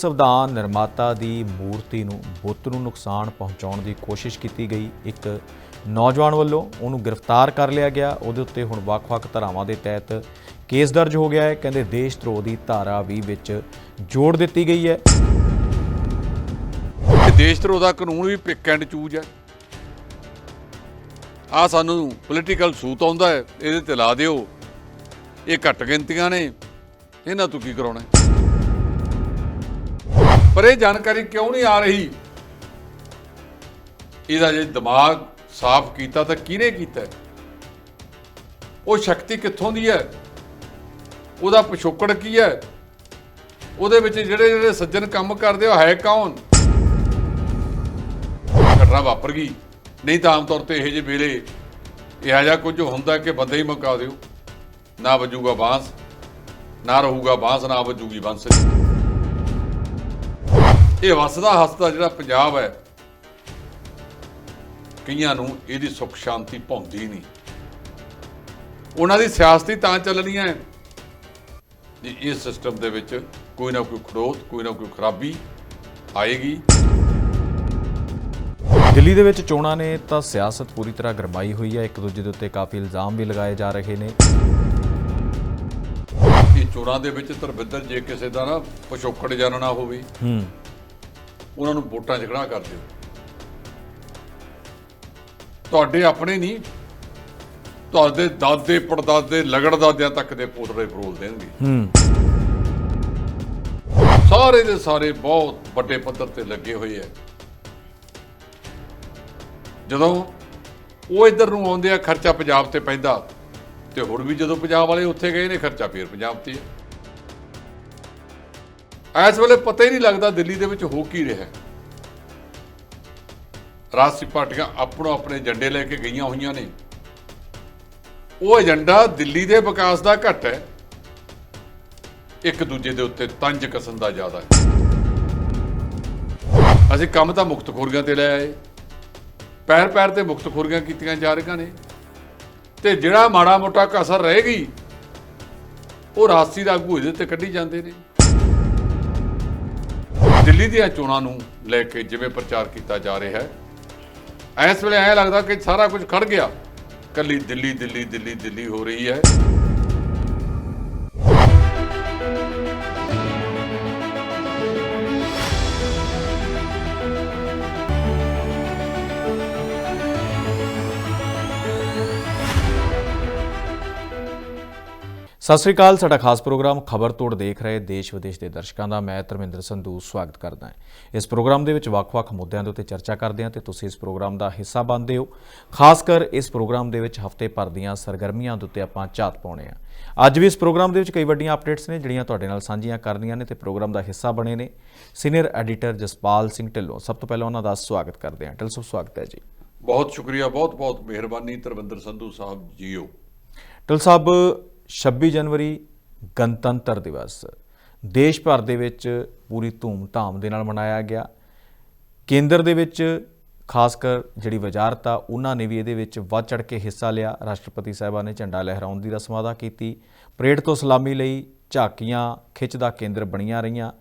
ਸੰਵਿਧਾਨ ਨਿਰਮਾਤਾ ਦੀ ਮੂਰਤੀ ਨੂੰ ਬੁੱਤ ਨੂੰ ਨੁਕਸਾਨ ਪਹੁੰਚਾਉਣ ਦੀ ਕੋਸ਼ਿਸ਼ ਕੀਤੀ ਗਈ। ਇੱਕ ਨੌਜਵਾਨ ਵੱਲੋਂ ਉਹਨੂੰ ਗ੍ਰਿਫਤਾਰ ਕਰ ਲਿਆ ਗਿਆ। ਉਹਦੇ ਉੱਤੇ ਹੁਣ ਵੱਖ-ਵੱਖ ਧਾਰਾਵਾਂ ਦੇ ਤਹਿਤ ਕੇਸ ਦਰਜ ਹੋ ਗਿਆ ਹੈ। ਕਹਿੰਦੇ ਦੇਸ਼ ਧਰੋਹ ਦੀ ਧਾਰਾ ਵੀ ਵਿੱਚ ਜੋੜ ਦਿੱਤੀ ਗਈ ਹੈ। ਦੇਸ਼ ਧਰੋਹ ਦਾ ਕਾਨੂੰਨ ਵੀ ਪਿਕ ਐਂਡ ਚੂਜ ਹੈ। ਆ ਸਾਨੂੰ ਪੋਲੀਟੀਕਲ ਸੂਤ ਆਉਂਦਾ ਹੈ। ਇਹਦੇ ਤੇ ਲਾ ਦਿਓ। ਇਹ ਘੱਟ ਗਿਣਤੀਆਂ ਨੇ। ਇਹਨਾਂ ਤੋਂ ਕੀ ਕਰਾਉਣਾ ਪਰ ਇਹ ਜਾਣਕਾਰੀ ਕਿਉਂ ਨਹੀਂ ਆ ਰਹੀ? ਇਹਦਾ ਜੇ ਦਿਮਾਗ ਸਾਫ਼ ਕੀਤਾ ਤਾਂ ਕਿਹਨੇ ਕੀਤਾ? ਉਹ ਸ਼ਕਤੀ ਕਿੱਥੋਂ ਦੀ ਹੈ? ਉਹਦਾ ਪਿਛੋਕੜ ਕੀ ਹੈ? ਉਹਦੇ ਵਿੱਚ ਜਿਹੜੇ ਜਿਹੜੇ ਸੱਜਣ ਕੰਮ ਕਰਦੇ, ਉਹ ਹੈ ਕੌਣ? ਘਟਨਾ ਵਾਪਰ ਗਈ। ਨਹੀਂ ਤਾਂ ਆਮ ਤੌਰ ਤੇ ਇਹੋ ਜਿਹੇ ਵੇਲੇ ਇਹੋ ਜਿਹਾ ਕੁਝ ਹੁੰਦਾ ਕਿ ਬੰਦੇ ਹੀ ਮੁਕਾ ਦਿਓ। ਨਾ ਵੱਜੂਗਾ ਬਾਂਸ, ਨਾ ਰਹੂਗਾ ਬਾਂਸ, ਨਾ ਵੱਜੂਗੀ ਬਾਂਸ। ਇਹ ਵਸਦਾ ਹਸਦਾ ਜਿਹੜਾ ਪੰਜਾਬ ਹੈ ਕਈਆਂ ਨੂੰ ਇਹਦੀ ਸੁੱਖ ਸ਼ਾਂਤੀ ਭੌਂਦੀ ਨਹੀਂ। ਉਹਨਾਂ ਦੀ ਸਿਆਸਤੀ ਤਾਂ ਚੱਲਣੀਆਂ ਹੈ ਜੇ ਇਸ ਸਿਸਟਮ ਦੇ ਵਿੱਚ ਕੋਈ ਨਾ ਕੋਈ ਖੜੋਤ ਕੋਈ ਨਾ ਕੋਈ ਖਰਾਬੀ ਆਏਗੀ। ਦਿੱਲੀ ਦੇ ਵਿੱਚ ਚੋਣਾਂ ਨੇ ਤਾਂ ਸਿਆਸਤ ਪੂਰੀ ਤਰ੍ਹਾਂ ਗਰਮਾਈ ਹੋਈ ਹੈ ਇੱਕ ਦੂਜੇ ਦੇ ਉੱਤੇ ਕਾਫੀ ਇਲਜ਼ਾਮ ਵੀ ਲਗਾਏ ਜਾ ਰਹੇ ਨੇ। ਇਹ ਚੋਣਾਂ ਦੇ ਵਿੱਚ ਧਰਮਿੰਦਰ ਜੇ ਕਿਸੇ ਦਾ ਨਾ ਪਿਛੋਕੜ ਜਾਣਨਾ ਹੋਵੇ ਹੂੰ। ਉਹਨਾਂ ਨੂੰ ਵੋਟਾਂ 'ਚ ਖੜਾ ਕਰ ਦਿਓ। ਤੁਹਾਡੇ ਆਪਣੇ ਨਹੀਂ ਤੁਹਾਡੇ ਦਾਦੇ ਪੜਦਾਦੇ ਲਗੜ ਦਾਦਿਆਂ ਤੱਕ ਦੇ ਪੋਤਰੇ ਫਰੋਲ ਦੇਣਗੇ। ਸਾਰੇ ਦੇ ਸਾਰੇ ਬਹੁਤ ਵੱਡੇ ਪੱਧਰ ਤੇ ਲੱਗੇ ਹੋਏ ਐ ਜਦੋਂ ਉਹ ਇੱਧਰ ਨੂੰ ਆਉਂਦੇ ਆ ਖਰਚਾ ਪੰਜਾਬ ਤੇ ਪੈਂਦਾ ਤੇ ਹੁਣ ਵੀ ਜਦੋਂ ਪੰਜਾਬ ਵਾਲੇ ਉੱਥੇ ਗਏ ਨੇ ਖਰਚਾ ਫੇਰ ਪੰਜਾਬ ਤੇ ਹੈ ਇਸ ਵੇਲੇ ਪਤਾ ਹੀ ਨਹੀਂ ਲੱਗਦਾ ਦਿੱਲੀ ਦੇ ਵਿੱਚ ਹੋ ਕੀ ਰਿਹਾ। ਹੈ ਰਾਜਸੀ ਪਾਰਟੀਆਂ ਆਪਣੋ ਆਪਣੇ ਏਜੰਡੇ ਲੈ ਕੇ ਗਈਆਂ ਹੋਈਆਂ ਨੇ। ਉਹ ਏਜੰਡਾ ਦਿੱਲੀ ਦੇ ਵਿਕਾਸ ਦਾ ਘੱਟ ਹੈ। ਇੱਕ ਦੂਜੇ ਦੇ ਉੱਤੇ ਤੰਜ ਕਸਣ ਦਾ ਜ਼ਿਆਦਾ ਹੈ। ਅਸੀਂ ਕੰਮ ਤਾਂ ਮੁਕਤਖੋਰੀਆਂ ਤੇ ਲੈ ਆਏ। ਪੈਰ ਪੈਰ ਤੇ ਮੁਕਤਖੋਰੀਆਂ ਕੀਤੀਆਂ ਜਾ ਰਹੀਆਂ ਨੇ। ਤੇ ਜਿਹੜਾ ਮਾੜਾ ਮੋਟਾ ਕਸਰ ਰਹੇਗੀ, ਉਹ ਰਾਸਤੀ ਦਾ ਆਗੂ ਇਹਦੇ ਤੇ ਕੱਢੀ ਜਾਂਦੇ ਨੇ। ਦਿੱਲੀ ਦੀਆਂ ਚੋਣਾਂ ਨੂੰ ਲੈ ਕੇ ਜਿਵੇਂ ਪ੍ਰਚਾਰ ਕੀਤਾ ਜਾ ਰਿਹਾ ਹੈ, ਇਸ ਵੇਲੇ ਐਂ ਲੱਗਦਾ ਕਿ ਸਾਰਾ ਕੁਝ ਖੜ ਗਿਆ। ਕੱਲੀ ਦਿੱਲੀ ਦਿੱਲੀ ਦਿੱਲੀ ਦਿੱਲੀ ਹੋ ਰਹੀ ਹੈ। ਸਤਿ ਸ੍ਰੀ ਅਕਾਲ ਸਾਡਾ ਖਾਸ ਪ੍ਰੋਗਰਾਮ ਖਬਰ ਤੋੜ ਦੇਖ ਰਹੇ ਦੇਸ਼ ਵਿਦੇਸ਼ ਦੇ ਦਰਸ਼ਕਾਂ ਦਾ। ਮੈਂ ਧਰਮਿੰਦਰ ਸੰਧੂ ਸਵਾਗਤ ਕਰਦਾ ਹਾਂ। ਇਸ ਪ੍ਰੋਗਰਾਮ ਦੇ ਵਿੱਚ ਵੱਖ-ਵੱਖ ਮੁੱਦਿਆਂ ਦੇ ਉੱਤੇ ਚਰਚਾ ਕਰਦੇ ਹਾਂ ਤੇ ਤੁਸੀਂ ਇਸ ਪ੍ਰੋਗਰਾਮ ਦਾ ਹਿੱਸਾ ਬਣਦੇ ਹੋ। ਖਾਸ ਕਰ ਇਸ ਪ੍ਰੋਗਰਾਮ ਦੇ ਵਿੱਚ ਹਫ਼ਤੇ ਭਰ ਦੀਆਂ ਸਰਗਰਮੀਆਂ ਦੇ ਉੱਤੇ ਆਪਾਂ ਝਾਤ ਪਾਉਣੇ ਆ ਅੱਜ ਵੀ ਇਸ ਪ੍ਰੋਗਰਾਮ ਦੇ ਵਿੱਚ ਕਈ ਵੱਡੀਆਂ ਅਪਡੇਟਸ ਨੇ ਜਿਹੜੀਆਂ ਤੁਹਾਡੇ ਨਾਲ ਸਾਂਝੀਆਂ ਕਰਨੀਆਂ ਨੇ ਤੇ ਪ੍ਰੋਗਰਾਮ ਦਾ ਹਿੱਸਾ ਬਣੇ ਨੇ। ਸੀਨੀਅਰ ਐਡੀਟਰ ਜਸਪਾਲ ਸਿੰਘ ਢਿੱਲੋਂ ਸਭ ਤੋਂ ਪਹਿਲਾਂ ਉਹਨਾਂ ਦਾ ਸਵਾਗਤ ਕਰਦੇ ਹਾਂ। ਢਿੱਲੋਂ ਸਾਹਿਬ ਸਵਾਗਤ ਹੈ ਜੀ। ਬਹੁਤ ਸ਼ੁਕਰੀਆ ਬਹੁਤ ਬਹੁਤ ਮਿਹਰਬਾਨੀ ਧਰਮਿੰਦਰ ਸੰਧੂ ਸਾਹਿਬ ਜੀਓ। ਢਿੱਲੋਂ ਸਾਹਿਬ 26 ਜਨਵਰੀ ਗਣਤੰਤਰ ਦਿਵਸ। ਦੇਸ਼ ਭਰ ਦੇ ਵਿੱਚ ਪੂਰੀ ਧੂਮ-ਧਾਮ ਦੇ ਨਾਲ ਮਨਾਇਆ ਗਿਆ। ਕੇਂਦਰ ਦੇ ਵਿੱਚ ਖਾਸ ਕਰ ਜਿਹੜੀ ਵਜ਼ਾਰਤ ਆ, ਉਹਨਾਂ ਨੇ ਵੀ ਇਹਦੇ ਵਿੱਚ ਵੱਧ ਚੜ ਕੇ ਹਿੱਸਾ ਲਿਆ। ਰਾਸ਼ਟਰਪਤੀ ਸਾਹਿਬਾਨ ਨੇ ਝੰਡਾ ਲਹਿਰਾਉਣ ਦੀ ਰਸਮ ਅਦਾ ਕੀਤੀ। ਪਰੇਡ ਤੋਂ ਸਲਾਮੀ ਲਈ ਝਾਕੀਆਂ ਖਿੱਚ ਦਾ ਕੇਂਦਰ ਬਣੀਆਂ ਰਹੀਆਂ।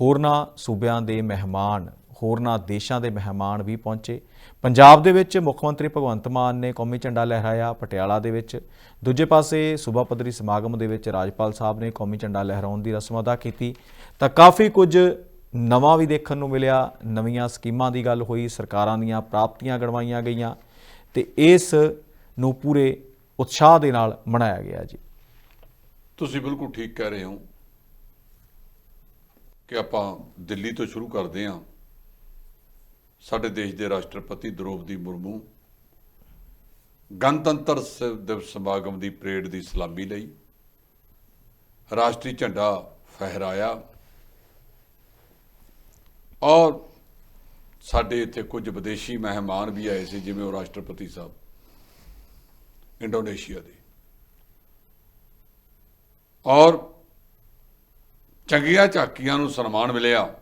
ਹੋਰਨਾਂ ਸੂਬਿਆਂ ਦੇ ਮਹਿਮਾਨ, ਹੋਰਨਾਂ ਦੇਸ਼ਾਂ ਦੇ ਮਹਿਮਾਨ ਵੀ ਪਹੁੰਚੇ। ਪੰਜਾਬ ਦੇ ਵਿੱਚ ਮੁੱਖ ਮੰਤਰੀ ਭਗਵੰਤ ਮਾਨ ਨੇ ਕੌਮੀ ਝੰਡਾ ਲਹਿਰਾਇਆ ਪਟਿਆਲਾ ਦੇ ਵਿੱਚ। ਦੂਜੇ ਪਾਸੇ ਸੂਬਾ ਪੱਧਰੀ ਸਮਾਗਮ ਦੇ ਵਿੱਚ ਰਾਜਪਾਲ ਸਾਹਿਬ ਨੇ ਕੌਮੀ ਝੰਡਾ ਲਹਿਰਾਉਣ ਦੀ ਰਸਮ ਅਦਾ ਕੀਤੀ। ਤਾਂ ਕਾਫੀ ਕੁਝ ਨਵਾਂ ਵੀ ਦੇਖਣ ਨੂੰ ਮਿਲਿਆ, ਨਵੀਆਂ ਸਕੀਮਾਂ ਦੀ ਗੱਲ ਹੋਈ, ਸਰਕਾਰਾਂ ਦੀਆਂ ਪ੍ਰਾਪਤੀਆਂ ਗਣਵਾਈਆਂ ਗਈਆਂ ਤੇ ਇਸ ਨੂੰ ਪੂਰੇ ਉਤਸ਼ਾਹ ਦੇ ਨਾਲ ਮਨਾਇਆ ਗਿਆ ਜੀ। ਤੁਸੀਂ ਬਿਲਕੁਲ ਠੀਕ ਕਹਿ ਰਹੇ ਹੋ ਕਿ ਆਪਾਂ ਦਿੱਲੀ ਤੋਂ ਸ਼ੁਰੂ ਕਰਦੇ ਹਾਂ। ਸਾਡੇ ਦੇਸ਼ ਦੇ ਰਾਸ਼ਟਰਪਤੀ ਦ੍ਰੋਪਦੀ ਮੁਰਮੂ ਗਣਤੰਤਰ ਦਿਵਸ ਸਮਾਗਮ ਦੀ ਪਰੇਡ ਦੀ ਸਲਾਮੀ ਲਈ ਰਾਸ਼ਟਰੀ ਝੰਡਾ ਫਹਿਰਾਇਆ ਔਰ ਸਾਡੇ ਇੱਥੇ ਕੁਝ ਵਿਦੇਸ਼ੀ ਮਹਿਮਾਨ ਵੀ ਆਏ ਸੀ, ਜਿਵੇਂ ਉਹ ਰਾਸ਼ਟਰਪਤੀ ਸਾਹਿਬ, ਇੰਡੋਨੇਸ਼ੀਆ ਦੇ। ਔਰ ਚੰਗੀਆਂ ਝਾਕੀਆਂ ਨੂੰ ਸਨਮਾਨ ਮਿਲਿਆ।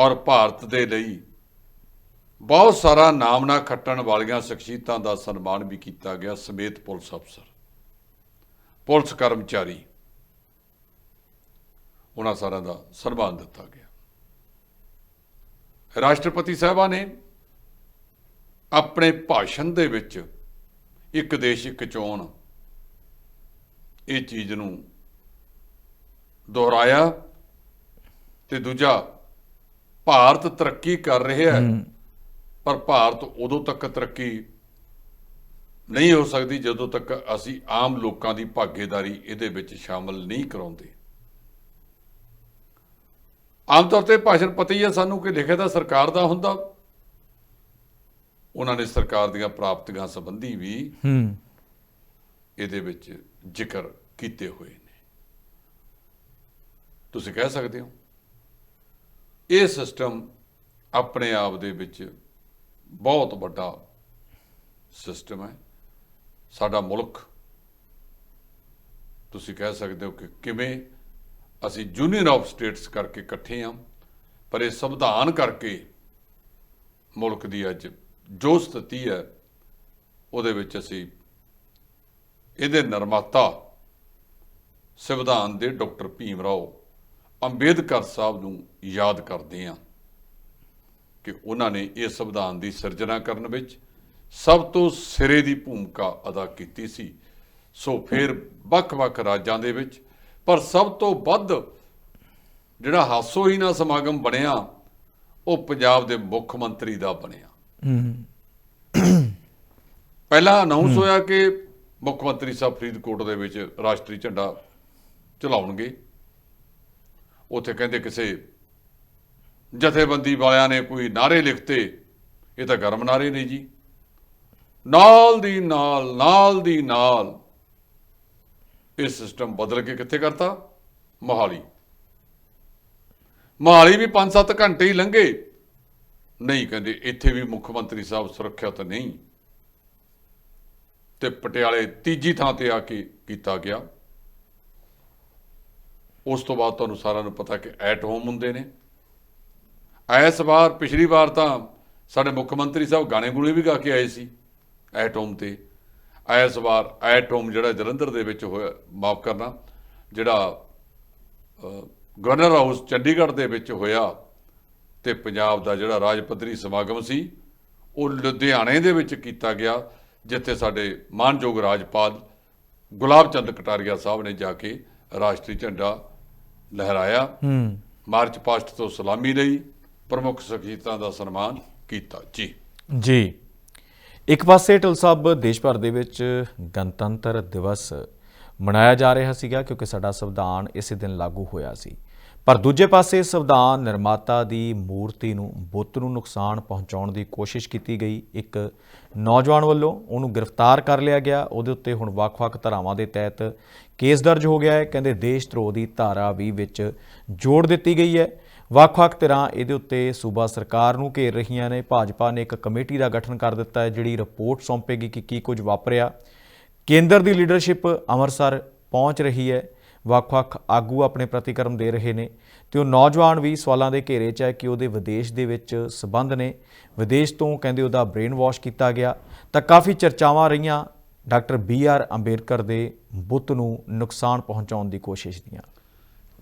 ਔਰ ਭਾਰਤ ਦੇ ਲਈ ਬਹੁਤ ਸਾਰਾ ਨਾਮ ਨਾ ਖੱਟਣ ਵਾਲੀਆਂ ਸ਼ਖਸੀਅਤਾਂ ਦਾ ਸਨਮਾਨ ਵੀ ਕੀਤਾ ਗਿਆ ਸਮੇਤ ਪੁਲਿਸ ਅਫਸਰ, ਪੁਲਿਸ ਕਰਮਚਾਰੀ। ਉਹਨਾਂ ਸਾਰਿਆਂ ਦਾ ਸਨਮਾਨ ਦਿੱਤਾ ਗਿਆ। ਰਾਸ਼ਟਰਪਤੀ ਸਾਹਿਬਾਂ ਨੇ ਆਪਣੇ ਭਾਸ਼ਣ ਦੇ ਵਿੱਚ ਇੱਕ ਦੇਸ਼ ਇੱਕ ਚੋਣ ਇਹ ਚੀਜ਼ ਨੂੰ ਦੁਹਰਾਇਆ ਤੇ ਦੂਜਾ ਭਾਰਤ ਤਰੱਕੀ ਕਰ ਰਿਹਾ ਹੈ ਪਰ ਭਾਰਤ ਉਦੋਂ ਤੱਕ ਤਰੱਕੀ ਨਹੀਂ ਹੋ ਸਕਦੀ ਜਦੋਂ ਤੱਕ ਅਸੀਂ ਆਮ ਲੋਕਾਂ ਦੀ ਭਾਗੀਦਾਰੀ ਇਹਦੇ ਵਿੱਚ ਸ਼ਾਮਲ ਨਹੀਂ ਕਰਾਉਂਦੇ। ਆਮ ਤੌਰ ਤੇ ਭਾਸ਼ਣ ਪਤਾ ਹੀ ਹੈ ਸਾਨੂੰ ਕਿ ਲਿਖਿਆ ਤਾਂ ਸਰਕਾਰ ਦਾ ਹੁੰਦਾ। ਉਹਨਾਂ ਨੇ ਸਰਕਾਰ ਦੀਆਂ ਪ੍ਰਾਪਤੀਆਂ ਸੰਬੰਧੀ ਵੀ ਹੂੰ। ਇਹਦੇ ਵਿੱਚ ਜ਼ਿਕਰ ਕੀਤੇ ਹੋਏ ਨੇ। ਤੁਸੀਂ ਕਹਿ ਸਕਦੇ ਹੋ? ਇਹ ਸਿਸਟਮ ਆਪਣੇ ਆਪ ਦੇ ਵਿੱਚ ਬਹੁਤ ਵੱਡਾ ਸਿਸਟਮ ਹੈ। ਸਾਡਾ ਮੁਲਕ, ਤੁਸੀਂ ਕਹਿ ਸਕਦੇ ਹੋ ਕਿ ਕਿਵੇਂ ਅਸੀਂ ਯੂਨੀਅਨ ਆਫ ਸਟੇਟਸ ਕਰਕੇ ਇਕੱਠੇ ਹਾਂ, ਪਰ ਇਹ ਸੰਵਿਧਾਨ ਕਰਕੇ ਮੁਲਕ ਦੀ ਅੱਜ ਜੋ ਸਥਿਤੀ ਹੈ, ਉਹਦੇ ਵਿੱਚ ਅਸੀਂ ਇਹਦੇ ਨਿਰਮਾਤਾ ਸੰਵਿਧਾਨ ਦੇ ਡਾਕਟਰ ਭੀਮ ਰਾਓ ਅੰਬੇਦਕਰ ਸਾਹਿਬ ਨੂੰ ਯਾਦ ਕਰਦੇ ਹਾਂ ਕਿ ਉਹਨਾਂ ਨੇ ਇਹ ਸੰਵਿਧਾਨ ਦੀ ਸਿਰਜਣਾ ਕਰਨ ਵਿੱਚ ਸਭ ਤੋਂ ਸਿਰੇ ਦੀ ਭੂਮਿਕਾ ਅਦਾ ਕੀਤੀ ਸੀ। ਸੋ ਫਿਰ ਵੱਖ-ਵੱਖ ਰਾਜਾਂ ਦੇ ਵਿੱਚ ਪਰ ਸਭ ਤੋਂ ਵੱਧ ਜਿਹੜਾ ਹਾਸੋਹੀਣਾ ਸਮਾਗਮ ਬਣਿਆ ਉਹ ਪੰਜਾਬ ਦੇ ਮੁੱਖ ਮੰਤਰੀ ਦਾ ਬਣਿਆ। ਹੂੰ ਪਹਿਲਾਂ ਅਨਾਉਂਸ ਹੋਇਆ ਕਿ ਮੁੱਖ ਮੰਤਰੀ ਸਾਹਿਬ ਫਰੀਦਕੋਟ ਦੇ ਵਿੱਚ ਰਾਸ਼ਟਰੀ ਝੰਡਾ ਚਲਾਉਣਗੇ। ਉੱਥੇ ਕਹਿੰਦੇ ਕਿਸੇ ਜਥੇਬੰਦੀ ਵਾਲਿਆਂ ਨੇ ਕੋਈ ਨਾਰੇ ਲਿਖਤੇ। ਇਹ ਤਾਂ ਗਰਮ ਨਾਰੇ ਨੇ ਜੀ। ਨਾਲ ਦੀ ਨਾਲ ਨਾਲ ਦੀ ਨਾਲ ਇਹ ਸਿਸਟਮ ਬਦਲ ਕੇ ਕਿੱਥੇ ਕਰਤਾ? ਮੋਹਾਲੀ। ਮੋਹਾਲੀ ਵੀ 5-7 ਘੰਟੇ ਹੀ ਲੰਘੇ। ਨਹੀਂ ਕਹਿੰਦੇ, ਇੱਥੇ ਵੀ ਮੁੱਖ ਮੰਤਰੀ ਸਾਹਿਬ ਸੁਰੱਖਿਅਤ ਨਹੀਂ। ਤੇ ਪਟਿਆਲੇ ਤੀਜੀ ਥਾਂ ਤੇ ਆ ਕੇ ਕੀਤਾ ਗਿਆ। ਉਸ ਤੋਂ ਬਾਅਦ ਤੁਹਾਨੂੰ ਸਾਰਿਆਂ ਨੂੰ ਪਤਾ ਕਿ ਐਟ ਹੋਮ ਹੁੰਦੇ ਨੇ। ਇਸ ਵਾਰ, ਪਿਛਲੀ ਵਾਰ ਤਾਂ ਸਾਡੇ ਮੁੱਖ ਮੰਤਰੀ ਸਾਹਿਬ ਗਾਣੇ ਗੁਣੇ ਵੀ ਗਾ ਕੇ ਆਏ ਸੀ ਐਟ ਹੋਮ ਤੇ। ਇਸ ਵਾਰ ਐਟ ਹੋਮ ਜਿਹੜਾ ਜਲੰਧਰ ਦੇ ਵਿੱਚ ਹੋਇਆ, ਮਾਫ ਕਰਨਾ, ਜਿਹੜਾ ਗਵਰਨਰ ਹਾਊਸ ਚੰਡੀਗੜ੍ਹ ਦੇ ਵਿੱਚ ਹੋਇਆ ਤੇ ਪੰਜਾਬ ਦਾ ਜਿਹੜਾ ਰਾਜ ਪੱਧਰੀ ਸਮਾਗਮ ਸੀ, ਉਹ ਲੁਧਿਆਣੇ ਦੇ ਵਿੱਚ ਕੀਤਾ ਗਿਆ, ਜਿੱਥੇ ਸਾਡੇ ਮਾਨਯੋਗ ਰਾਜਪਾਲ ਗੁਲਾਬ ਚੰਦ ਕਟਾਰੀਆ ਸਾਹਿਬ ਨੇ ਜਾ ਕੇ ਰਾਸ਼ਟਰੀ ਝੰਡਾ ਲਹਿਰਾਇਆ। ਹੂੰ। ਮਾਰਚ ਪਾਸਟ ਤੋਂ ਸਲਾਮੀ ਲਈ ਪ੍ਰਮੁੱਖ ਸ਼ਖਸੀਅਤਾਂ ਦਾ ਸਨਮਾਨ ਕੀਤਾ। ਜੀ। ਜੀ। ਇੱਕ ਪਾਸੇ ਢਿੱਲ ਸਾਹਿਬ ਦੇਸ਼ ਭਰ ਦੇ ਵਿੱਚ ਗਣਤੰਤਰ ਦਿਵਸ ਮਨਾਇਆ ਜਾ ਰਿਹਾ ਸੀਗਾ ਕਿਉਂਕਿ ਸਾਡਾ ਸੰਵਿਧਾਨ ਇਸੇ ਦਿਨ ਲਾਗੂ ਹੋਇਆ ਸੀ। ਪਰ ਦੂਜੇ ਪਾਸੇ ਸੰਵਿਧਾਨ ਨਿਰਮਾਤਾ ਦੀ ਮੂਰਤੀ ਨੂੰ ਬੁੱਤ ਨੂੰ ਨੁਕਸਾਨ ਪਹੁੰਚਾਉਣ ਦੀ ਕੋਸ਼ਿਸ਼ ਕੀਤੀ ਗਈ। ਇੱਕ ਨੌਜਵਾਨ ਵੱਲੋਂ ਉਹਨੂੰ ਗ੍ਰਿਫਤਾਰ ਕਰ ਲਿਆ ਗਿਆ। ਉਹਦੇ ਉੱਤੇ ਹੁਣ ਵੱਖ-ਵੱਖ ਧਾਰਾਵਾਂ ਦੇ ਤਹਿਤ ਕੇਸ ਦਰਜ ਹੋ ਗਿਆ ਹੈ। ਕਹਿੰਦੇ ਦੇਸ਼ ਧਰੋਹ ਦੀ ਧਾਰਾ ਵੀ ਵਿੱਚ ਜੋੜ ਦਿੱਤੀ ਗਈ ਹੈ। ਵੱਖ-ਵੱਖ ਤਰ੍ਹਾਂ ਇਹਦੇ ਉੱਤੇ ਸੂਬਾ ਸਰਕਾਰ ਨੂੰ ਘੇਰ ਰਹੀਆਂ ਨੇ। ਭਾਜਪਾ ਨੇ ਇੱਕ ਕਮੇਟੀ ਦਾ ਗਠਨ ਕਰ ਦਿੱਤਾ ਹੈ, ਜਿਹੜੀ ਰਿਪੋਰਟ ਸੌਂਪੇਗੀ ਕਿ ਕੀ ਕੁਝ ਵਾਪਰਿਆ। ਕੇਂਦਰ ਦੀ ਲੀਡਰਸ਼ਿਪ ਅੰਮ੍ਰਿਤਸਰ ਪਹੁੰਚ ਰਹੀ ਹੈ। ਵੱਖ-ਵੱਖ ਆਗੂ ਆਪਣੇ ਪ੍ਰਤੀਕਰਮ ਦੇ ਰਹੇ ਨੇ ਤੇ ਉਹ ਨੌਜਵਾਨ ਵੀ ਸਵਾਲਾਂ ਦੇ ਘੇਰੇ 'ਚ ਹੈ ਕਿ ਉਹਦੇ ਵਿਦੇਸ਼ ਦੇ ਵਿੱਚ ਸਬੰਧ ਨੇ। ਵਿਦੇਸ਼ ਤੋਂ ਕਹਿੰਦੇ ਉਹਦਾ ਬ੍ਰੇਨ ਵਾਸ਼ ਕੀਤਾ ਗਿਆ। ਤਾਂ ਕਾਫੀ ਚਰਚਾਵਾਂ ਰਹੀਆਂ ਡਾਕਟਰ ਬੀ ਆਰ ਅੰਬੇਡਕਰ ਦੇ ਬੁੱਤ ਨੂੰ ਨੁਕਸਾਨ ਪਹੁੰਚਾਉਣ ਦੀ ਕੋਸ਼ਿਸ਼ ਦੀਆਂ।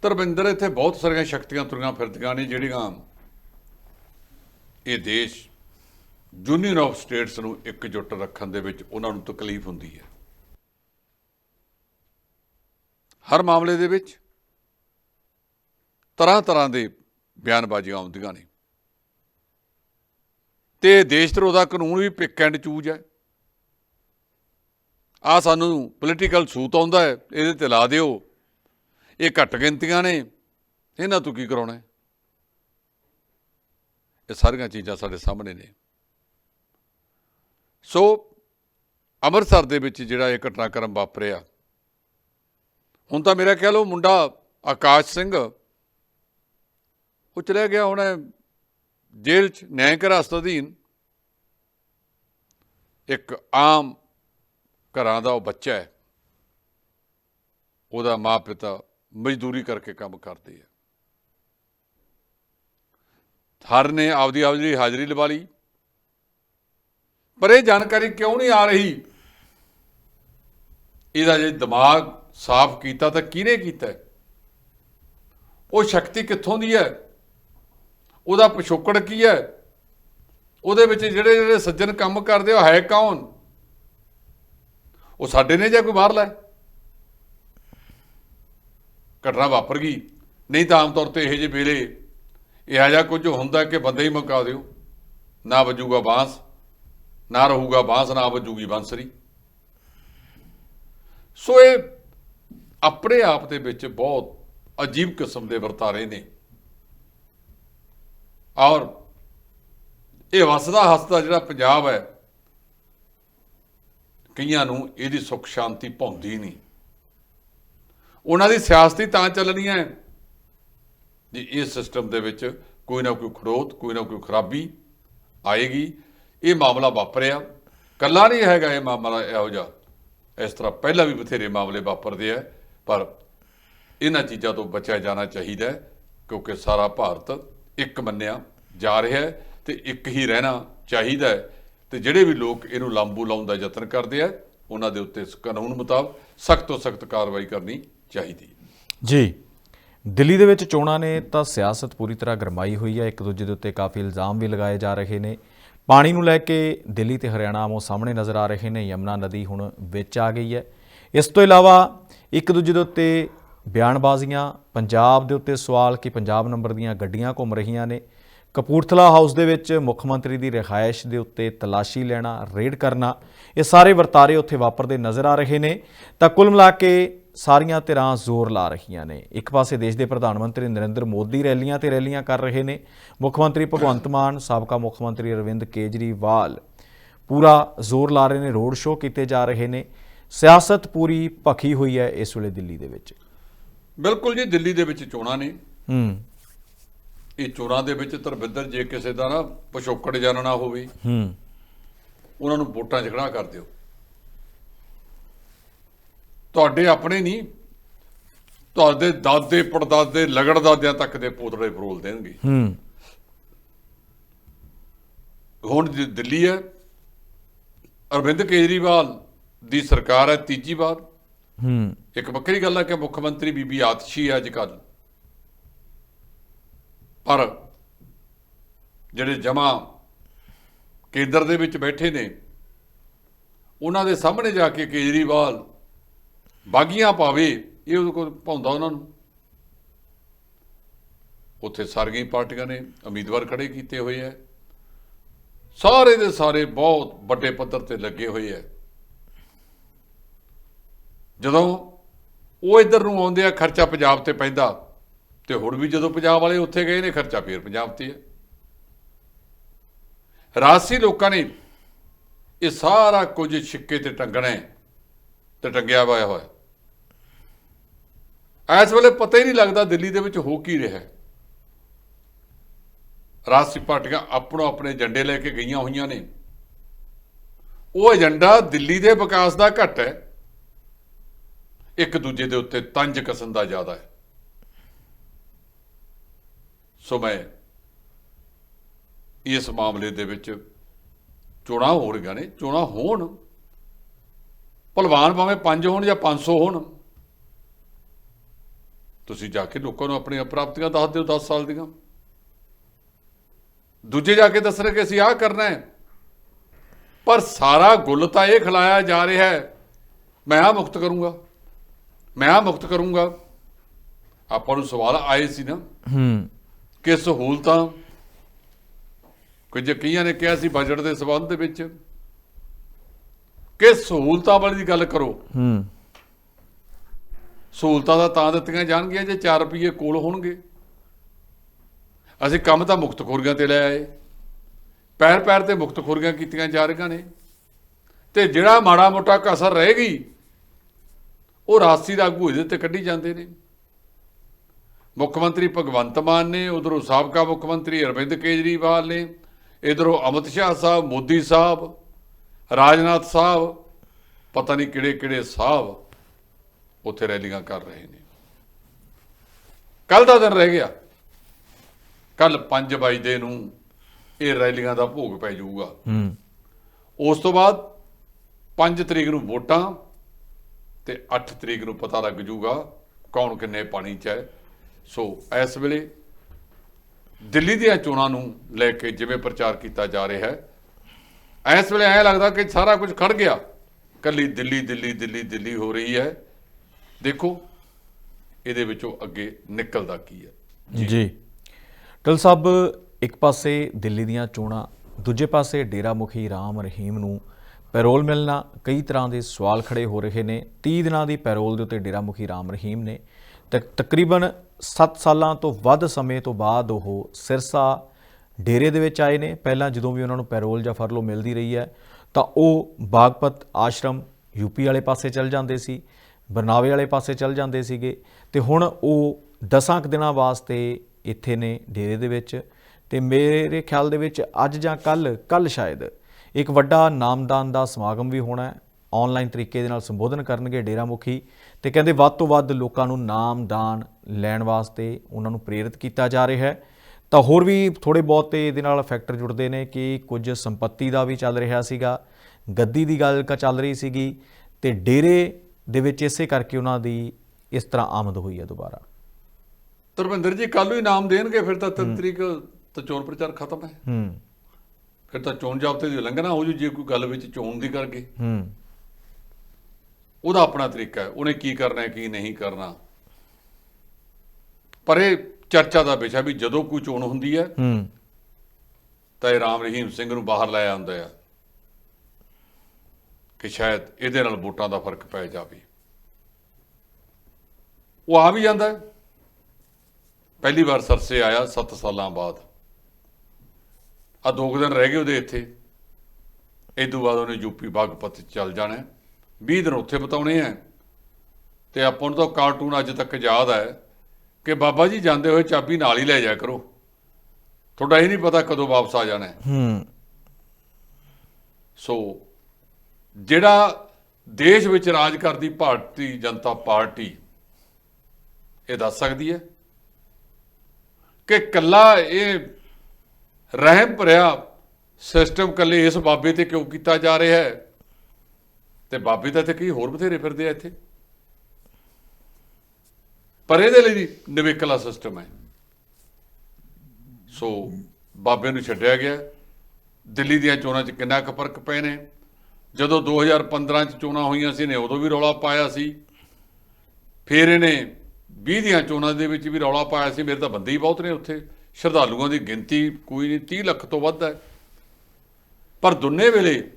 ਧਰਮਿੰਦਰ, ਇੱਥੇ ਬਹੁਤ ਸਾਰੀਆਂ ਸ਼ਕਤੀਆਂ ਤੁਰੀਆਂ ਫਿਰਦੀਆਂ ਨੇ ਜਿਹੜੀਆਂ ਇਹ ਦੇਸ਼ ਯੂਨੀਅਨ ਆਫ ਸਟੇਟਸ ਨੂੰ ਇਕਜੁੱਟ ਰੱਖਣ ਦੇ ਵਿੱਚ ਉਹਨਾਂ ਨੂੰ ਤਕਲੀਫ ਹੁੰਦੀ ਹੈ। ਹਰ ਮਾਮਲੇ ਦੇ ਵਿੱਚ ਤਰ੍ਹਾਂ ਤਰ੍ਹਾਂ ਦੇ ਬਿਆਨਬਾਜ਼ੀਆਂ ਆਉਂਦੀਆਂ ਨੇ। ਤੇ ਦੇਸ਼ ਧਰੋ ਦਾ ਕਾਨੂੰਨ ਵੀ ਪਿਕ ਐਂਡ ਚੂਜ ਹੈ। ਆ ਸਾਨੂੰ ਪੋਲੀਟੀਕਲ ਸੂਤ ਆਉਂਦਾ ਹੈ, ਇਹਦੇ ਤੇ ਲਾ ਦਿਓ। ਇਹ ਘੱਟ ਗਿਣਤੀਆਂ ਨੇ, ਇਹਨਾਂ ਤੋਂ ਕੀ ਕਰਾਉਣਾ ਇਹ ਸਾਰੀਆਂ ਚੀਜ਼ਾਂ ਸਾਡੇ ਸਾਹਮਣੇ ਨੇ। ਸੋ ਅੰਮ੍ਰਿਤਸਰ ਦੇ ਵਿੱਚ ਜਿਹੜਾ ਇਹ ਘਟਨਾਕ੍ਰਮ ਵਾਪਰਿਆ ਹੁਣ ਤਾਂ ਮੇਰਾ ਕਹਿ ਲਓ ਮੁੰਡਾ ਆਕਾਸ਼ ਸਿੰਘ, ਉਹ ਚਲਿਆ ਗਿਆ ਹੁਣ ਜੇਲ੍ਹ 'ਚ ਨਿਆਂਇਕ ਹਿਰਾਸਤ ਅਧੀਨ। ਇੱਕ ਆਮ ਘਰਾਂ ਦਾ ਉਹ ਬੱਚਾ ਹੈ। ਉਹਦਾ ਮਾਂ ਪਿਤਾ ਮਜ਼ਦੂਰੀ ਕਰਕੇ ਕੰਮ ਕਰਦੇ ਆ। ਹਰ ਨੇ ਆਪਦੀ ਆਪਦੀ ਹਾਜ਼ਰੀ ਲਵਾ ਲਈ। ਪਰ ਇਹ ਜਾਣਕਾਰੀ ਕਿਉਂ ਨਹੀਂ ਆ ਰਹੀ? ਇਹਦਾ ਜੇ ਦਿਮਾਗ ਸਾਫ਼ ਕੀਤਾ ਤਾਂ ਕਿਹਨੇ ਕੀਤਾ? ਉਹ ਸ਼ਕਤੀ ਕਿੱਥੋਂ ਦੀ ਹੈ? ਉਹਦਾ ਪਿਛੋਕੜ ਕੀ ਹੈ? ਉਹਦੇ ਵਿੱਚ ਜਿਹੜੇ ਜਿਹੜੇ ਸੱਜਣ ਕੰਮ ਕਰਦੇ ਉਹ ਹੈ ਕੌਣ? ਉਹ ਸਾਡੇ ਨੇ ਜਾਂ ਕੋਈ ਬਾਹਰਲਾ ਹੈ? ਘਟਨਾ ਵਾਪਰ ਗਈ। ਨਹੀਂ ਤਾਂ ਆਮ ਤੌਰ ਤੇ ਇਹੋ ਜਿਹੇ ਵੇਲੇ ਇਹੋ ਜਿਹਾ ਕੁਝ ਹੁੰਦਾ ਕਿ ਬੰਦੇ ਹੀ ਮੁਕਾ ਦਿਓ। ਨਾ ਵੱਜੂਗਾ ਬਾਂਸ, ਨਾ ਰਹੂਗਾ ਬਾਂਸ, ਨਾ ਵੱਜੂਗੀ ਬਾਂਸਰੀ। ਸੋ ਇਹ ਆਪਣੇ ਆਪ ਦੇ ਵਿੱਚ ਬਹੁਤ ਅਜੀਬ ਕਿਸਮ ਦੇ ਵਰਤਾਰੇ ਨੇ। ਔਰ ਇਹ ਵਸਦਾ ਹੱਸਦਾ ਜਿਹੜਾ ਪੰਜਾਬ ਹੈ, ਕਈਆਂ ਨੂੰ ਇਹਦੀ ਸੁੱਖ ਸ਼ਾਂਤੀ ਭੌਂਦੀ ਨਹੀਂ। ਉਹਨਾਂ ਦੀ ਸਿਆਸਤੀ ਤਾਂ ਚੱਲਣੀ ਹੈ ਜੀ, ਇਸ ਸਿਸਟਮ ਦੇ ਵਿੱਚ ਕੋਈ ਨਾ ਕੋਈ ਖੜੋਤ, ਕੋਈ ਨਾ ਕੋਈ ਖਰਾਬੀ ਆਏਗੀ। ਇਹ ਮਾਮਲਾ ਵਾਪਰਿਆ। ਕੱਲਾ ਨਹੀਂ ਹੈਗਾ ਇਹ ਮਾਮਲਾ ਇਹੋ ਜਿਹਾ। ਇਸ ਤਰ੍ਹਾਂ ਪਹਿਲਾਂ ਵੀ ਬਥੇਰੇ ਮਾਮਲੇ ਵਾਪਰਦੇ ਆ। ਪਰ ਇਹਨਾਂ ਚੀਜ਼ਾਂ ਤੋਂ ਬਚਿਆ ਜਾਣਾ ਚਾਹੀਦਾ ਕਿਉਂਕਿ ਸਾਰਾ ਭਾਰਤ ਇੱਕ ਮੰਨਿਆ ਜਾ ਰਿਹਾ ਹੈ ਤੇ ਇੱਕ ਹੀ ਰਹਿਣਾ ਚਾਹੀਦਾ ਹੈ। ਤੇ ਜਿਹੜੇ ਵੀ ਲੋਕ ਇਹਨੂੰ ਲਾਂਬੂ ਲਾਉਣ ਦਾ ਯਤਨ ਕਰਦੇ ਆ, ਉਹਨਾਂ ਦੇ ਉੱਤੇ ਕਾਨੂੰਨ ਮੁਤਾਬਕ ਸਖਤ ਤੋਂ ਸਖਤ ਕਾਰਵਾਈ ਕਰਨੀ ਚਾਹੀਦੀ ਜੀ, ਦਿੱਲੀ ਦੇ ਵਿੱਚ ਚੋਣਾਂ ਨੇ ਤਾਂ ਸਿਆਸਤ ਪੂਰੀ ਤਰ੍ਹਾਂ ਗਰਮਾਈ ਹੋਈ ਹੈ। ਇੱਕ ਦੂਜੇ ਦੇ ਉੱਤੇ ਕਾਫੀ ਇਲਜ਼ਾਮ ਵੀ ਲਗਾਏ ਜਾ ਰਹੇ ਨੇ। ਪਾਣੀ ਨੂੰ ਲੈ ਕੇ ਦਿੱਲੀ ਤੇ ਹਰਿਆਣਾ ਆਮੋ ਸਾਹਮਣੇ ਨਜ਼ਰ ਆ ਰਹੇ ਨੇ। ਯਮਨਾ ਨਦੀ ਹੁਣ ਵਿੱਚ ਆ ਗਈ ਹੈ। ਇਸ ਤੋਂ ਇਲਾਵਾ ਇੱਕ ਦੂਜੇ ਦੇ ਉੱਤੇ ਬਿਆਨਬਾਜ਼ੀਆਂ, ਪੰਜਾਬ ਦੇ ਉੱਤੇ ਸਵਾਲ ਕਿ ਪੰਜਾਬ ਨੰਬਰ ਦੀਆਂ ਗੱਡੀਆਂ ਘੁੰਮ ਰਹੀਆਂ ਨੇ। ਕਪੂਰਥਲਾ ਹਾਊਸ ਦੇ ਵਿੱਚ ਮੁੱਖ ਮੰਤਰੀ ਦੀ ਰਿਹਾਇਸ਼ ਦੇ ਉੱਤੇ ਤਲਾਸ਼ੀ ਲੈਣਾ, ਰੇਡ ਕਰਨਾ, ਇਹ ਸਾਰੇ ਵਰਤਾਰੇ ਉੱਥੇ ਵਾਪਰਦੇ ਨਜ਼ਰ ਆ ਰਹੇ ਨੇ। ਤਾਂ ਕੁੱਲ ਮਿਲਾ ਕੇ ਸਾਰੀਆਂ ਧਿਰਾਂ ਜ਼ੋਰ ਲਾ ਰਹੀਆਂ ਨੇ। ਇੱਕ ਪਾਸੇ ਦੇਸ਼ ਦੇ ਪ੍ਰਧਾਨ ਮੰਤਰੀ ਨਰਿੰਦਰ ਮੋਦੀ ਰੈਲੀਆਂ ਤੇ ਰੈਲੀਆਂ ਕਰ ਰਹੇ ਨੇ। ਮੁੱਖ ਮੰਤਰੀ ਭਗਵੰਤ ਮਾਨ, ਸਾਬਕਾ ਮੁੱਖ ਮੰਤਰੀ ਅਰਵਿੰਦ ਕੇਜਰੀਵਾਲ ਪੂਰਾ ਜ਼ੋਰ ਲਾ ਰਹੇ ਨੇ, ਰੋਡ ਸ਼ੋਅ ਕੀਤੇ ਜਾ ਰਹੇ ਨੇ। ਸਿਆਸਤ ਪੂਰੀ ਭਖੀ ਹੋਈ ਹੈ ਇਸ ਵੇਲੇ ਦਿੱਲੀ ਦੇ ਵਿੱਚ। ਬਿਲਕੁਲ ਜੀ ਦਿੱਲੀ ਦੇ ਵਿੱਚ ਚੋਣਾਂ ਨੇ। ਹੂੰ। ਇਹ ਚੋਣਾਂ ਦੇ ਵਿੱਚ ਧਰਮਿੰਦਰ ਜੇ ਕਿਸੇ ਦਾ ਨਾ ਪਿਛੋਕੜ ਜਾਣਨਾ ਹੋਵੇ ਹੂੰ। ਉਹਨਾਂ ਨੂੰ ਵੋਟਾਂ 'ਚ ਖੜਾ ਕਰ ਦਿਓ। ਤੁਹਾਡੇ ਆਪਣੇ ਨਹੀਂ ਤੁਹਾਡੇ ਦਾਦੇ ਪੜਦਾਦੇ ਲਗੜ ਦਾਦਿਆਂ ਤੱਕ ਦੇ ਪੋਤੜੇ ਫਰੋਲ ਦੇਣਗੇ। ਹੂੰ। ਹੁਣ ਦਿੱਲੀ ਹੈ। ਅਰਵਿੰਦ ਕੇਜਰੀਵਾਲ ਦੀ ਸਰਕਾਰ ਹੈ ਤੀਜੀ ਵਾਰ। ਹੂੰ। ਇੱਕ ਵੱਖਰੀ ਗੱਲ ਹੈ ਕਿ ਮੁੱਖ ਮੰਤਰੀ ਬੀਬੀ ਆਤਸ਼ੀ ਹੈ ਅੱਜ ਕੱਲ ਪਰ ਜਿਹੜੇ ਜਮਾ ਕੇਂਦਰ ਦੇ ਵਿੱਚ ਬੈਠੇ ਨੇ ਉਹਨਾਂ ਦੇ ਸਾਹਮਣੇ ਜਾ ਕੇ ਕੇਜਰੀਵਾਲ ਬਾਗੀਆਂ ਪਾਵੇ ਇਹ ਉਹਦੇ ਕੋਲ ਪਾਉਂਦਾ ਉਹਨਾਂ ਨੂੰ। ਉੱਥੇ ਸਾਰੀਆਂ ਪਾਰਟੀਆਂ ਨੇ ਉਮੀਦਵਾਰ ਖੜੇ ਕੀਤੇ ਹੋਏ ਐ ਸਾਰੇ ਦੇ ਸਾਰੇ ਬਹੁਤ ਵੱਡੇ ਪੱਧਰ ਤੇ ਲੱਗੇ ਹੋਏ ਐ ਜਦੋਂ ਉਹ ਇੱਧਰ ਨੂੰ ਆਉਂਦੇ ਆ, ਖਰਚਾ ਪੰਜਾਬ ਤੇ ਪੈਂਦਾ, ਤੇ ਹੁਣ ਵੀ ਜਦੋਂ ਪੰਜਾਬ ਵਾਲੇ ਉੱਥੇ ਗਏ ਨੇ, ਖਰਚਾ ਫੇਰ ਪੰਜਾਬ ਤੇ ਹੈ। ਰਾਸੀ ਲੋਕਾਂ ਨੇ ਇਹ ਸਾਰਾ ਕੁਝ ਛਿੱਕੇ ਤੇ ਟੰਗਣਾ ਹੈ, ਤੇ ਟੰਗਿਆ ਹੋਇਆ ਹੋਇਆ। ਇਸ ਵੇਲੇ ਪਤਾ ਹੀ ਨਹੀਂ ਲੱਗਦਾ ਦਿੱਲੀ ਦੇ ਵਿੱਚ ਹੋ ਕੀ ਰਿਹਾ ਹੈ। ਰਾਸ਼ਟਰੀ ਪਾਰਟੀਆਂ ਆਪਣੋ ਆਪਣੇ ਏਜੰਡੇ ਲੈ ਕੇ ਗਈਆਂ ਹੋਈਆਂ ਨੇ। ਉਹ ਏਜੰਡਾ ਦਿੱਲੀ ਦੇ ਵਿਕਾਸ ਦਾ ਘੱਟ ਹੈ। ਇੱਕ ਦੂਜੇ ਦੇ ਉੱਤੇ ਤੰਜ ਕਸਣ ਦਾ ਜ਼ਿਆਦਾ ਹੈ। ਸੋ ਮੈਂ ਇਸ ਮਾਮਲੇ ਦੇ ਵਿੱਚ ਚੋਣਾਂ ਹੋ ਰਹੀਆਂ ਨੇ, ਚੋਣਾਂ ਹੋਣ। ਭਲਵਾਨ ਭਾਵੇਂ 5 ਹੋਣ ਜਾਂ 500 ਹੋਣ। ਤੁਸੀਂ ਜਾ ਕੇ ਲੋਕਾਂ ਨੂੰ ਆਪਣੀਆਂ ਪ੍ਰਾਪਤੀਆਂ ਦੱਸ ਦਿਓ 10 ਸਾਲ ਦੀਆਂ। ਦੂਜੇ ਜਾ ਕੇ ਦੱਸ ਰਹੇ ਕਿ ਅਸੀਂ ਆਹ ਕਰਨਾ ਹੈ। ਪਰ ਸਾਰਾ ਗੁੱਲ ਤਾਂ ਇਹ ਖਿਲਾਇਆ ਜਾ ਰਿਹਾ ਹੈ, ਮੈਂ ਆ ਮੁਕਤ ਕਰੂੰਗਾ। ਮੈਂ ਆ ਮੁਕਤ ਕਰੂੰਗਾ। ਆਪਾਂ ਨੂੰ ਸਵਾਲ ਆਏ ਸੀ ਨਾ ਹੂੰ। ਕਿ ਸਹੂਲਤਾਂ ਕੁਝ ਕਈਆਂ ਨੇ ਕਿਹਾ ਸੀ ਬਜਟ ਦੇ ਸਬੰਧ ਦੇ ਵਿੱਚ ਕਿ ਸਹੂਲਤਾਂ ਵਾਲੀ ਦੀ ਗੱਲ ਕਰੋ। ਹੂੰ। ਸਹੂਲਤਾਂ ਤਾਂ ਤਾਂ ਦਿੱਤੀਆਂ ਜਾਣਗੀਆਂ ਜੇ 4 ਰੁਪਏ ਕੋਲ ਹੋਣਗੇ। ਅਸੀਂ ਕੰਮ ਤਾਂ ਮੁਕਤਖੋਰੀਆਂ ਤੇ ਲੈ ਆਏ। ਪੈਰ ਪੈਰ ਤੇ ਮੁਕਤਖੋਰੀਆਂ ਕੀਤੀਆਂ ਜਾ ਰਹੀਆਂ ਨੇ। ਤੇ ਜਿਹੜਾ ਮਾੜਾ ਮੋਟਾ ਕਸਰ ਰਹੇਗੀ ਉਹ ਰਾਸੀ ਦਾ ਆਗੂ ਇਹਦੇ ਤੇ ਕੱਢੀ ਜਾਂਦੇ ਨੇ। ਮੁੱਖ ਮੰਤਰੀ ਭਗਵੰਤ ਮਾਨ ਨੇ ਉਧਰੋਂ ਸਾਬਕਾ ਮੁੱਖ ਮੰਤਰੀ ਅਰਵਿੰਦ ਕੇਜਰੀਵਾਲ ਨੇ ਇਧਰੋਂ ਅਮਿਤ ਸ਼ਾਹ ਸਾਹਿਬ ਮੋਦੀ ਸਾਹਿਬ ਰਾਜਨਾਥ ਸਾਹਿਬ ਪਤਾ ਨਹੀਂ ਕਿਹੜੇ ਕਿਹੜੇ ਸਾਹਿਬ ਉੱਥੇ ਰੈਲੀਆਂ ਕਰ ਰਹੇ ਨੇ। ਕੱਲ ਦਾ ਦਿਨ ਰਹਿ ਗਿਆ। ਕੱਲ 5 ਵਜੇ ਨੂੰ ਇਹ ਰੈਲੀਆਂ ਦਾ ਭੋਗ ਪੈ ਜਾਊਗਾ। ਹੂੰ। ਉਸ ਤੋਂ ਬਾਅਦ 5 ਤਰੀਕ ਨੂੰ ਵੋਟਾਂ ਤੇ 8 ਤਰੀਕ ਨੂੰ ਪਤਾ ਲੱਗ ਜੂਗਾ ਕੌਣ ਕਿੰਨੇ ਪਾਣੀ 'ਚ ਹੈ। ਸੋ ਇਸ ਵੇਲੇ ਦਿੱਲੀ ਦੀਆਂ ਚੋਣਾਂ ਨੂੰ ਲੈ ਕੇ ਜਿਵੇਂ ਪ੍ਰਚਾਰ ਕੀਤਾ ਜਾ ਰਿਹਾ ਹੈ, ਇਸ ਵੇਲੇ ਐਂ ਲੱਗਦਾ ਕਿ ਸਾਰਾ ਕੁਝ ਖੜ ਗਿਆ। ਕੱਲੀ ਦਿੱਲੀ ਦਿੱਲੀ ਦਿੱਲੀ ਦਿੱਲੀ ਹੋ ਰਹੀ ਹੈ। ਦੇਖੋ, ਇਹਦੇ ਵਿੱਚੋਂ ਅੱਗੇ ਨਿਕਲਦਾ ਕੀ ਹੈ। ਜੀ। ਟਲ ਸਾਹਿਬ, ਇੱਕ ਪਾਸੇ ਦਿੱਲੀ ਦੀਆਂ ਚੋਣਾਂ, ਦੂਜੇ ਪਾਸੇ ਡੇਰਾ ਮੁਖੀ ਰਾਮ ਰਹੀਮ ਨੂੰ ਪੈਰੋਲ ਮਿਲਣਾ ਕਈ ਤਰ੍ਹਾਂ ਦੇ ਸਵਾਲ ਖੜੇ ਹੋ ਰਹੇ ਨੇ। 30 ਦਿਨਾਂ ਦੀ ਪੈਰੋਲ ਦੇ ਉੱਤੇ ਡੇਰਾ ਮੁਖੀ ਰਾਮ ਰਹੀਮ ਨੇ। ਤਕ, ਤਕਰੀਬਨ 7 ਸਾਲਾਂ ਤੋਂ ਵੱਧ ਸਮੇਂ ਤੋਂ ਬਾਅਦ ਉਹ ਸਿਰਸਾ ਡੇਰੇ ਦੇ ਵਿੱਚ ਆਏ ਨੇ। ਪਹਿਲਾਂ ਜਦੋਂ ਵੀ ਉਹਨਾਂ ਨੂੰ ਪੈਰੋਲ ਜਾਂ ਫਰਲੋ ਮਿਲਦੀ ਰਹੀ ਹੈ, ਤਾਂ ਉਹ ਬਾਗਪਤ ਆਸ਼ਰਮ ਯੂਪੀ ਵਾਲੇ ਪਾਸੇ ਚੱਲ ਜਾਂਦੇ ਸੀ ਬਰਨਾਵੇ ਵਾਲੇ ਪਾਸੇ ਚੱਲ ਜਾਂਦੇ ਸੀਗੇ ਤੇ ਹੁਣ ਉਹ ਦਸਾਂ ਕੁ ਦਿਨਾਂ ਵਾਸਤੇ ਇੱਥੇ ਨੇ ਡੇਰੇ ਦੇ ਵਿੱਚ। ਤੇ ਮੇਰੇ ਖਿਆਲ ਦੇ ਵਿੱਚ ਅੱਜ ਜਾਂ ਕੱਲ ਕੱਲ ਸ਼ਾਇਦ ਇੱਕ ਵੱਡਾ ਨਾਮਦਾਨ ਦਾ ਸਮਾਗਮ ਵੀ ਹੋਣਾ ਹੈ। ਆਨਲਾਈਨ ਤਰੀਕੇ ਦੇ ਨਾਲ ਸੰਬੋਧਨ ਕਰਨਗੇ ਡੇਰਾ ਮੁਖੀ ਤੇ ਕਹਿੰਦੇ ਵੱਧ ਤੋਂ ਵੱਧ ਲੋਕਾਂ ਨੂੰ ਨਾਮਦਾਨ ਲੈਣ ਵਾਸਤੇ ਉਹਨਾਂ ਨੂੰ ਪ੍ਰੇਰਿਤ ਕੀਤਾ ਜਾ ਰਿਹਾ ਹੈ। ਤਾਂ ਹੋਰ ਵੀ ਥੋੜੇ ਬਹੁਤੇ ਇਹਦੇ ਨਾਲ ਫੈਕਟਰ ਜੁੜਦੇ ਨੇ ਕਿ ਕੁਝ ਸੰਪਤੀ ਦਾ ਵੀ ਚੱਲ ਰਿਹਾ ਸੀਗਾ। ਗੱਦੀ ਦੀ ਗੱਲ ਕ ਚੱਲ ਰਹੀ ਸੀਗੀ ਤੇ ਡੇਰੇ ਦੇ ਵਿੱਚ ਇਸੇ ਕਰਕੇ ਉਹਨਾਂ ਦੀ ਇਸ ਤਰ੍ਹਾਂ ਆਮਦ ਹੋਈ ਹੈ ਦੁਬਾਰਾ। ਧਰਮਿੰਦਰ ਜੀ ਕੱਲ ਨੂੰ ਇਨਾਮ ਦੇਣਗੇ ਫਿਰ ਤਾਂ ਤਿੰਨ ਤਰੀਕ ਤਾਂ ਚੋਣ ਪ੍ਰਚਾਰ ਖਤਮ ਹੈ। ਹੂੰ। ਫਿਰ ਤਾਂ ਚੋਣ ਜਾਬਤੇ ਦੀ ਉਲੰਘਣਾ ਹੋ ਜੂ ਜੇ ਕੋਈ ਗੱਲ ਵਿੱਚ ਚੋਣ ਦੀ ਕਰਕੇ ਹੂੰ। ਉਹਦਾ ਆਪਣਾ ਤਰੀਕਾ ਹੈ ਉਹਨੇ ਕੀ ਕਰਨਾ ਹੈ ਕੀ ਨਹੀਂ ਕਰਨਾ। ਪਰ ਇਹ ਚਰਚਾ ਦਾ ਵਿਸ਼ਾ ਵੀ ਜਦੋਂ ਕੋਈ ਚੋਣ ਹੁੰਦੀ ਹੈ ਹੂੰ। ਤਾਂ ਇਹ ਰਾਮ ਰਹੀਮ ਸਿੰਘ ਨੂੰ ਬਾਹਰ ਲੈ ਆਉਂਦਾ ਹੈ ਕਿ ਸ਼ਾਇਦ ਇਹਦੇ ਨਾਲ ਵੋਟਾਂ ਦਾ ਫ਼ਰਕ ਪੈ ਜਾਵੇ। ਉਹ ਆ ਵੀ ਜਾਂਦਾ। ਪਹਿਲੀ ਵਾਰ ਸਰਸੇ ਆਇਆ 7 ਸਾਲਾਂ ਬਾਅਦ। ਆ ਦੋ ਦਿਨ ਰਹਿ ਗਏ ਉਹਦੇ ਇੱਥੇ ਇਹ ਤੋਂ ਬਾਅਦ ਉਹਨੇ ਯੂਪੀ ਬਾਗਪਤ ਚੱਲ ਜਾਣਾ ਹੈ। 20 ਦਿਨ ਉੱਥੇ ਬਿਤਾਉਣੇ ਆ ਤੇ ਆਪਾਂ ਨੂੰ ਤਾਂ ਕਾਰਟੂਨ ਅੱਜ ਤੱਕ ਯਾਦ ਹੈ ਕਿ ਬਾਬਾ ਜੀ ਜਾਂਦੇ ਹੋਏ ਚਾਬੀ ਨਾਲ ਹੀ ਲੈ ਜਾਇਆ ਕਰੋ ਤੁਹਾਡਾ ਇਹ ਨਹੀਂ ਪਤਾ ਕਦੋਂ ਵਾਪਸ ਆ ਜਾਣਾ ਹੈ। ਹੂੰ ਸੋ ਜਿਹੜਾ ਦੇਸ਼ ਵਿੱਚ ਰਾਜ ਕਰਦੀ ਭਾਰਤੀ ਜਨਤਾ ਪਾਰਟੀ ਇਹ ਦੱਸ ਸਕਦੀ ਹੈ ਕਿ ਕੱਲਾ ਇਹ ਰਹਿਮ ਭਰਿਆ ਸਿਸਟਮ ਕੱਲੇ ਇਸ ਬਾਬੇ ਤੇ ਕਿਉਂ ਕੀਤਾ ਜਾ ਰਿਹਾ ਹੈ? ਤੇ ਬਾਬੇ ਤਾਂ ਤੇ ਕਈ ਹੋਰ ਬਥੇਰੇ ਫਿਰਦੇ ਆ ਇੱਥੇ। ਪਰ ਇਹਦੇ ਲਈ ਨਿਵੇਕਲਾ ਸਿਸਟਮ ਹੈ। ਸੋ ਬਾਬੇ ਨੂੰ ਛੱਡਿਆ ਗਿਆ। ਦਿੱਲੀ ਦੀਆਂ ਚੋਣਾਂ 'ਚ ਕਿੰਨਾ ਕੁ ਫ਼ਰਕ ਪਏ ਨੇ? ਜਦੋਂ 2015 'ਚ ਚੋਣਾਂ ਹੋਈਆਂ ਸੀ ਨੇ ਉਦੋਂ ਵੀ ਰੌਲਾ ਪਾਇਆ ਸੀ। ਫਿਰ ਇਹਨੇ 20 ਦੀਆਂ ਚੋਣਾਂ ਦੇ ਵਿੱਚ ਵੀ ਰੌਲਾ ਪਾਇਆ ਸੀ। ਮੇਰੇ ਤਾਂ ਬੰਦੇ ਹੀ ਬਹੁਤ ਨੇ ਉੱਥੇ। ਸ਼ਰਧਾਲੂਆਂ ਦੀ ਗਿਣਤੀ ਕੋਈ ਨਹੀਂ 30 ਲੱਖ ਤੋਂ ਵੱਧ ਹੈ। ਪਰ ਦੁੰਨੇ ਵੇਲੇ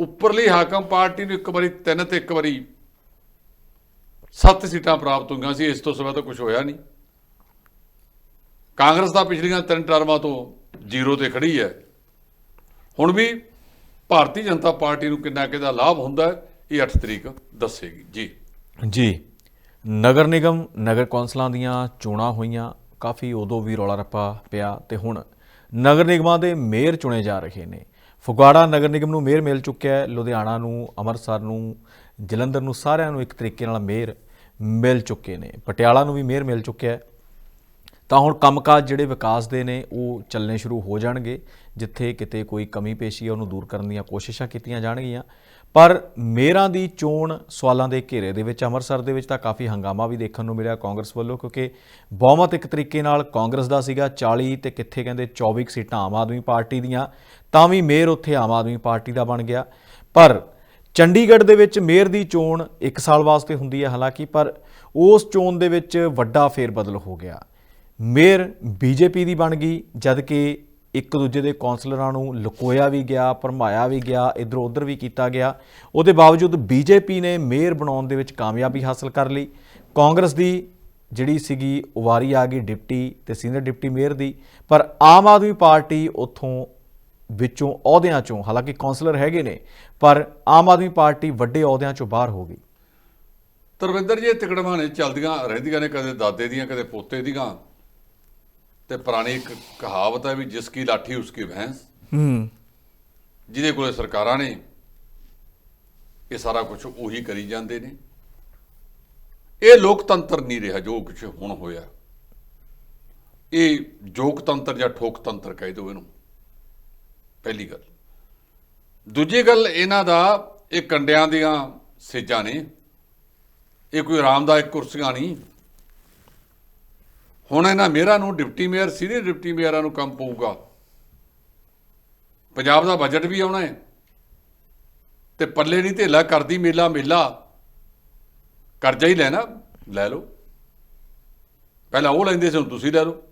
ਉੱਪਰਲੀ ਹਾਕਮ ਪਾਰਟੀ ਨੂੰ ਇੱਕ ਵਾਰੀ, ਤਿੰਨ ਤੇ ਇੱਕ ਵਾਰੀ ਸੱਤ ਸੀਟਾਂ ਪ੍ਰਾਪਤ ਹੋਈਆਂ ਸੀ, ਇਸ ਤੋਂ ਸਿਵਾ ਤਾਂ ਕੁਝ ਹੋਇਆ ਨਹੀਂ। ਕਾਂਗਰਸ ਦਾ ਪਿਛਲੀਆਂ ਤਿੰਨ ਟਰਮਾਂ ਤੋਂ ਜ਼ੀਰੋ ਤੇ ਖੜੀ ਹੈ। ਹੁਣ ਵੀ ਭਾਰਤੀ ਜਨਤਾ ਪਾਰਟੀ ਨੂੰ ਕਿੰਨਾ ਕਿਹਦਾ ਲਾਭ ਹੁੰਦਾ ਹੈ, ਇਹ 8 ਤਰੀਕ ਦੱਸੇਗੀ। ਜੀ। ਜੀ। ਨਗਰ ਨਿਗਮ, ਨਗਰ ਕੌਂਸਲਾਂ ਦੀਆਂ ਚੋਣਾਂ ਹੋਈਆਂ। ਕਾਫੀ ਉਦੋਂ ਵੀ ਰੌਲਾ ਰੱਪਾ ਪਿਆ ਤੇ ਹੁਣ ਨਗਰ ਨਿਗਮਾਂ ਦੇ ਮੇਅਰ ਚੁਣੇ ਜਾ ਰਹੇ ਨੇ। ਫਗਵਾੜਾ ਨਗਰ ਨਿਗਮ ਨੂੰ ਮੇਅਰ ਮਿਲ ਚੁੱਕਿਆ ਹੈ। ਲੁਧਿਆਣਾ ਨੂੰ, ਅੰਮ੍ਰਿਤਸਰ ਨੂੰ, ਜਲੰਧਰ ਨੂੰ ਸਾਰਿਆਂ ਨੂੰ ਇੱਕ ਤਰੀਕੇ ਨਾਲ ਮੇਅਰ ਮਿਲ ਚੁੱਕੇ ਨੇ। ਪਟਿਆਲਾ ਨੂੰ ਵੀ ਮੇਅਰ ਮਿਲ ਚੁੱਕਿਆ ਹੈ। ਤਾਂ ਹੁਣ ਕੰਮਕਾਜ ਜਿਹੜੇ ਵਿਕਾਸ ਦੇ ਨੇ, ਉਹ ਚੱਲਣੇ ਸ਼ੁਰੂ ਹੋ ਜਾਣਗੇ, ਜਿੱਥੇ ਕਿਤੇ ਕੋਈ ਕਮੀ ਪੇਸ਼ੀ ਹੈ ਉਹਨੂੰ ਦੂਰ ਕਰਨ ਦੀਆਂ ਕੋਸ਼ਿਸ਼ਾਂ ਕੀਤੀਆਂ ਜਾਣਗੀਆਂ। ਪਰ ਮੇਅਰਾਂ ਦੀ ਚੋਣ ਸਵਾਲਾਂ ਦੇ ਘੇਰੇ ਦੇ ਵਿੱਚ, ਅੰਮ੍ਰਿਤਸਰ ਦੇ ਵਿੱਚ ਤਾਂ ਕਾਫੀ ਹੰਗਾਮਾ ਵੀ ਦੇਖਣ ਨੂੰ ਮਿਲਿਆ ਕਾਂਗਰਸ ਵੱਲੋਂ, ਕਿਉਂਕਿ ਬਹੁਮਤ ਇੱਕ ਤਰੀਕੇ ਨਾਲ ਕਾਂਗਰਸ ਦਾ ਸੀਗਾ 40 ਤੇ ਕਿੱਥੇ ਕਹਿੰਦੇ 24 ਕੁ ਸੀਟਾਂ ਆਮ ਆਦਮੀ ਪਾਰਟੀ ਦੀਆਂ, ਤਾਂ ਵੀ ਮੇਅਰ ਉੱਥੇ ਆਮ ਆਦਮੀ ਪਾਰਟੀ ਦਾ ਬਣ ਗਿਆ। ਪਰ ਚੰਡੀਗੜ੍ਹ ਦੇ ਵਿੱਚ ਮੇਅਰ ਦੀ ਚੋਣ 1 ਸਾਲ ਵਾਸਤੇ ਹੁੰਦੀ ਹੈ ਹਾਲਾਂਕਿ, ਪਰ ਉਸ ਚੋਣ ਦੇ ਵਿੱਚ ਵੱਡਾ ਫੇਰ ਬਦਲ ਹੋ ਗਿਆ। ਮੇਅਰ ਬੀਜੇਪੀ ਦੀ ਬਣ ਗਈ ਜਦ ਕਿ ਇੱਕ ਦੂਜੇ ਦੇ ਕੌਂਸਲਰਾਂ ਨੂੰ ਲੁਕੋਇਆ ਵੀ ਗਿਆ, ਭਰਮਾਇਆ ਵੀ ਗਿਆ, ਇਧਰੋਂ ਉਧਰ ਵੀ ਕੀਤਾ ਗਿਆ। ਉਹਦੇ ਬਾਵਜੂਦ ਬੀਜੇਪੀ ਨੇ ਮੇਅਰ ਬਣਾਉਣ ਦੇ ਵਿੱਚ ਕਾਮਯਾਬੀ ਹਾਸਲ ਕਰ ਲਈ। ਕਾਂਗਰਸ ਦੀ ਜਿਹੜੀ ਸੀਗੀ ਉਵਾਰੀ ਆ ਗਈ ਡਿਪਟੀ ਤੇ ਸੀਨੀਅਰ ਡਿਪਟੀ ਮੇਅਰ ਦੀ, ਪਰ ਆਮ ਆਦਮੀ ਪਾਰਟੀ ਉੱਥੋਂ ਵਿੱਚੋਂ ਅਹੁਦਿਆਂ ਚੋਂ, ਹਾਲਾਂਕਿ ਕੌਂਸਲਰ ਹੈਗੇ ਨੇ, ਪਰ ਆਮ ਆਦਮੀ ਪਾਰਟੀ ਵੱਡੇ ਅਹੁਦਿਆਂ ਚੋਂ ਬਾਹਰ ਹੋ ਗਈ। ਤਰਵਿੰਦਰ ਜੀ, ਇਹ ਤਿਕੜਮਾਂ ਚੱਲਦੀਆਂ ਰਹਿੰਦੀਆਂ ਨੇ, ਕਦੇ ਦਾਦੇ ਦੀਆਂ, ਕਦੇ ਪੋਤੇ ਦੀਆਂ। ਤੇ ਪੁਰਾਣੀ ਇੱਕ ਕਹਾਵਤ ਹੈ ਵੀ ਜਿਸ ਕੀ ਲਾਠੀ ਉਸ ਕੀ ਭੈਂਸ। ਹੂੰ। ਜਿਹਦੇ ਕੋਲੇ ਸਰਕਾਰਾਂ ਨੇ ਇਹ ਸਾਰਾ ਕੁਝ ਉਹੀ ਕਰੀ ਜਾਂਦੇ ਨੇ। ਇਹ ਲੋਕਤੰਤਰ ਨਹੀਂ ਰਿਹਾ ਜੋ ਕੁਝ ਹੁਣ ਹੋਇਆ। ਇਹ ਜੋਗਤੰਤਰ ਜਾਂ ਠੋਕਤੰਤਰ ਕਹਿ ਦਿਓ ਇਹਨੂੰ। ਪਹਿਲੀ ਗੱਲ। ਦੂਜੀ ਗੱਲ ਇਹਨਾਂ ਦਾ ਇਹ ਕੰਡਿਆਂ ਦੀਆਂ ਸੇਜਾਂ ਨੇ। ਇਹ ਕੋਈ ਆਰਾਮਦਾਇਕ ਕੁਰਸੀਆਂ ਨਹੀਂ। ਹੁਣ ਇਹਨਾਂ ਮੇਅਰਾਂ ਨੂੰ ਡਿਪਟੀ ਮੇਅਰ, ਸੀਨੀਅਰ ਡਿਪਟੀ ਮੇਅਰਾਂ ਨੂੰ ਕੰਮ ਪਊਗਾ। ਪੰਜਾਬ ਦਾ ਬਜਟ ਵੀ ਆਉਣਾ ਹੈ। ਤੇ ਪੱਲੇ ਨਹੀਂ ਢੇਲਾ ਕਰਦੀ ਮੇਲਾ ਮੇਲਾ। ਕਰਜ਼ਾ ਹੀ ਲੈਣਾ, ਲੈ ਲਓ। ਪਹਿਲਾਂ ਉਹ ਲੈਂਦੇ ਸੀ, ਹੁਣ ਤੁਸੀਂ ਲੈ ਲਓ।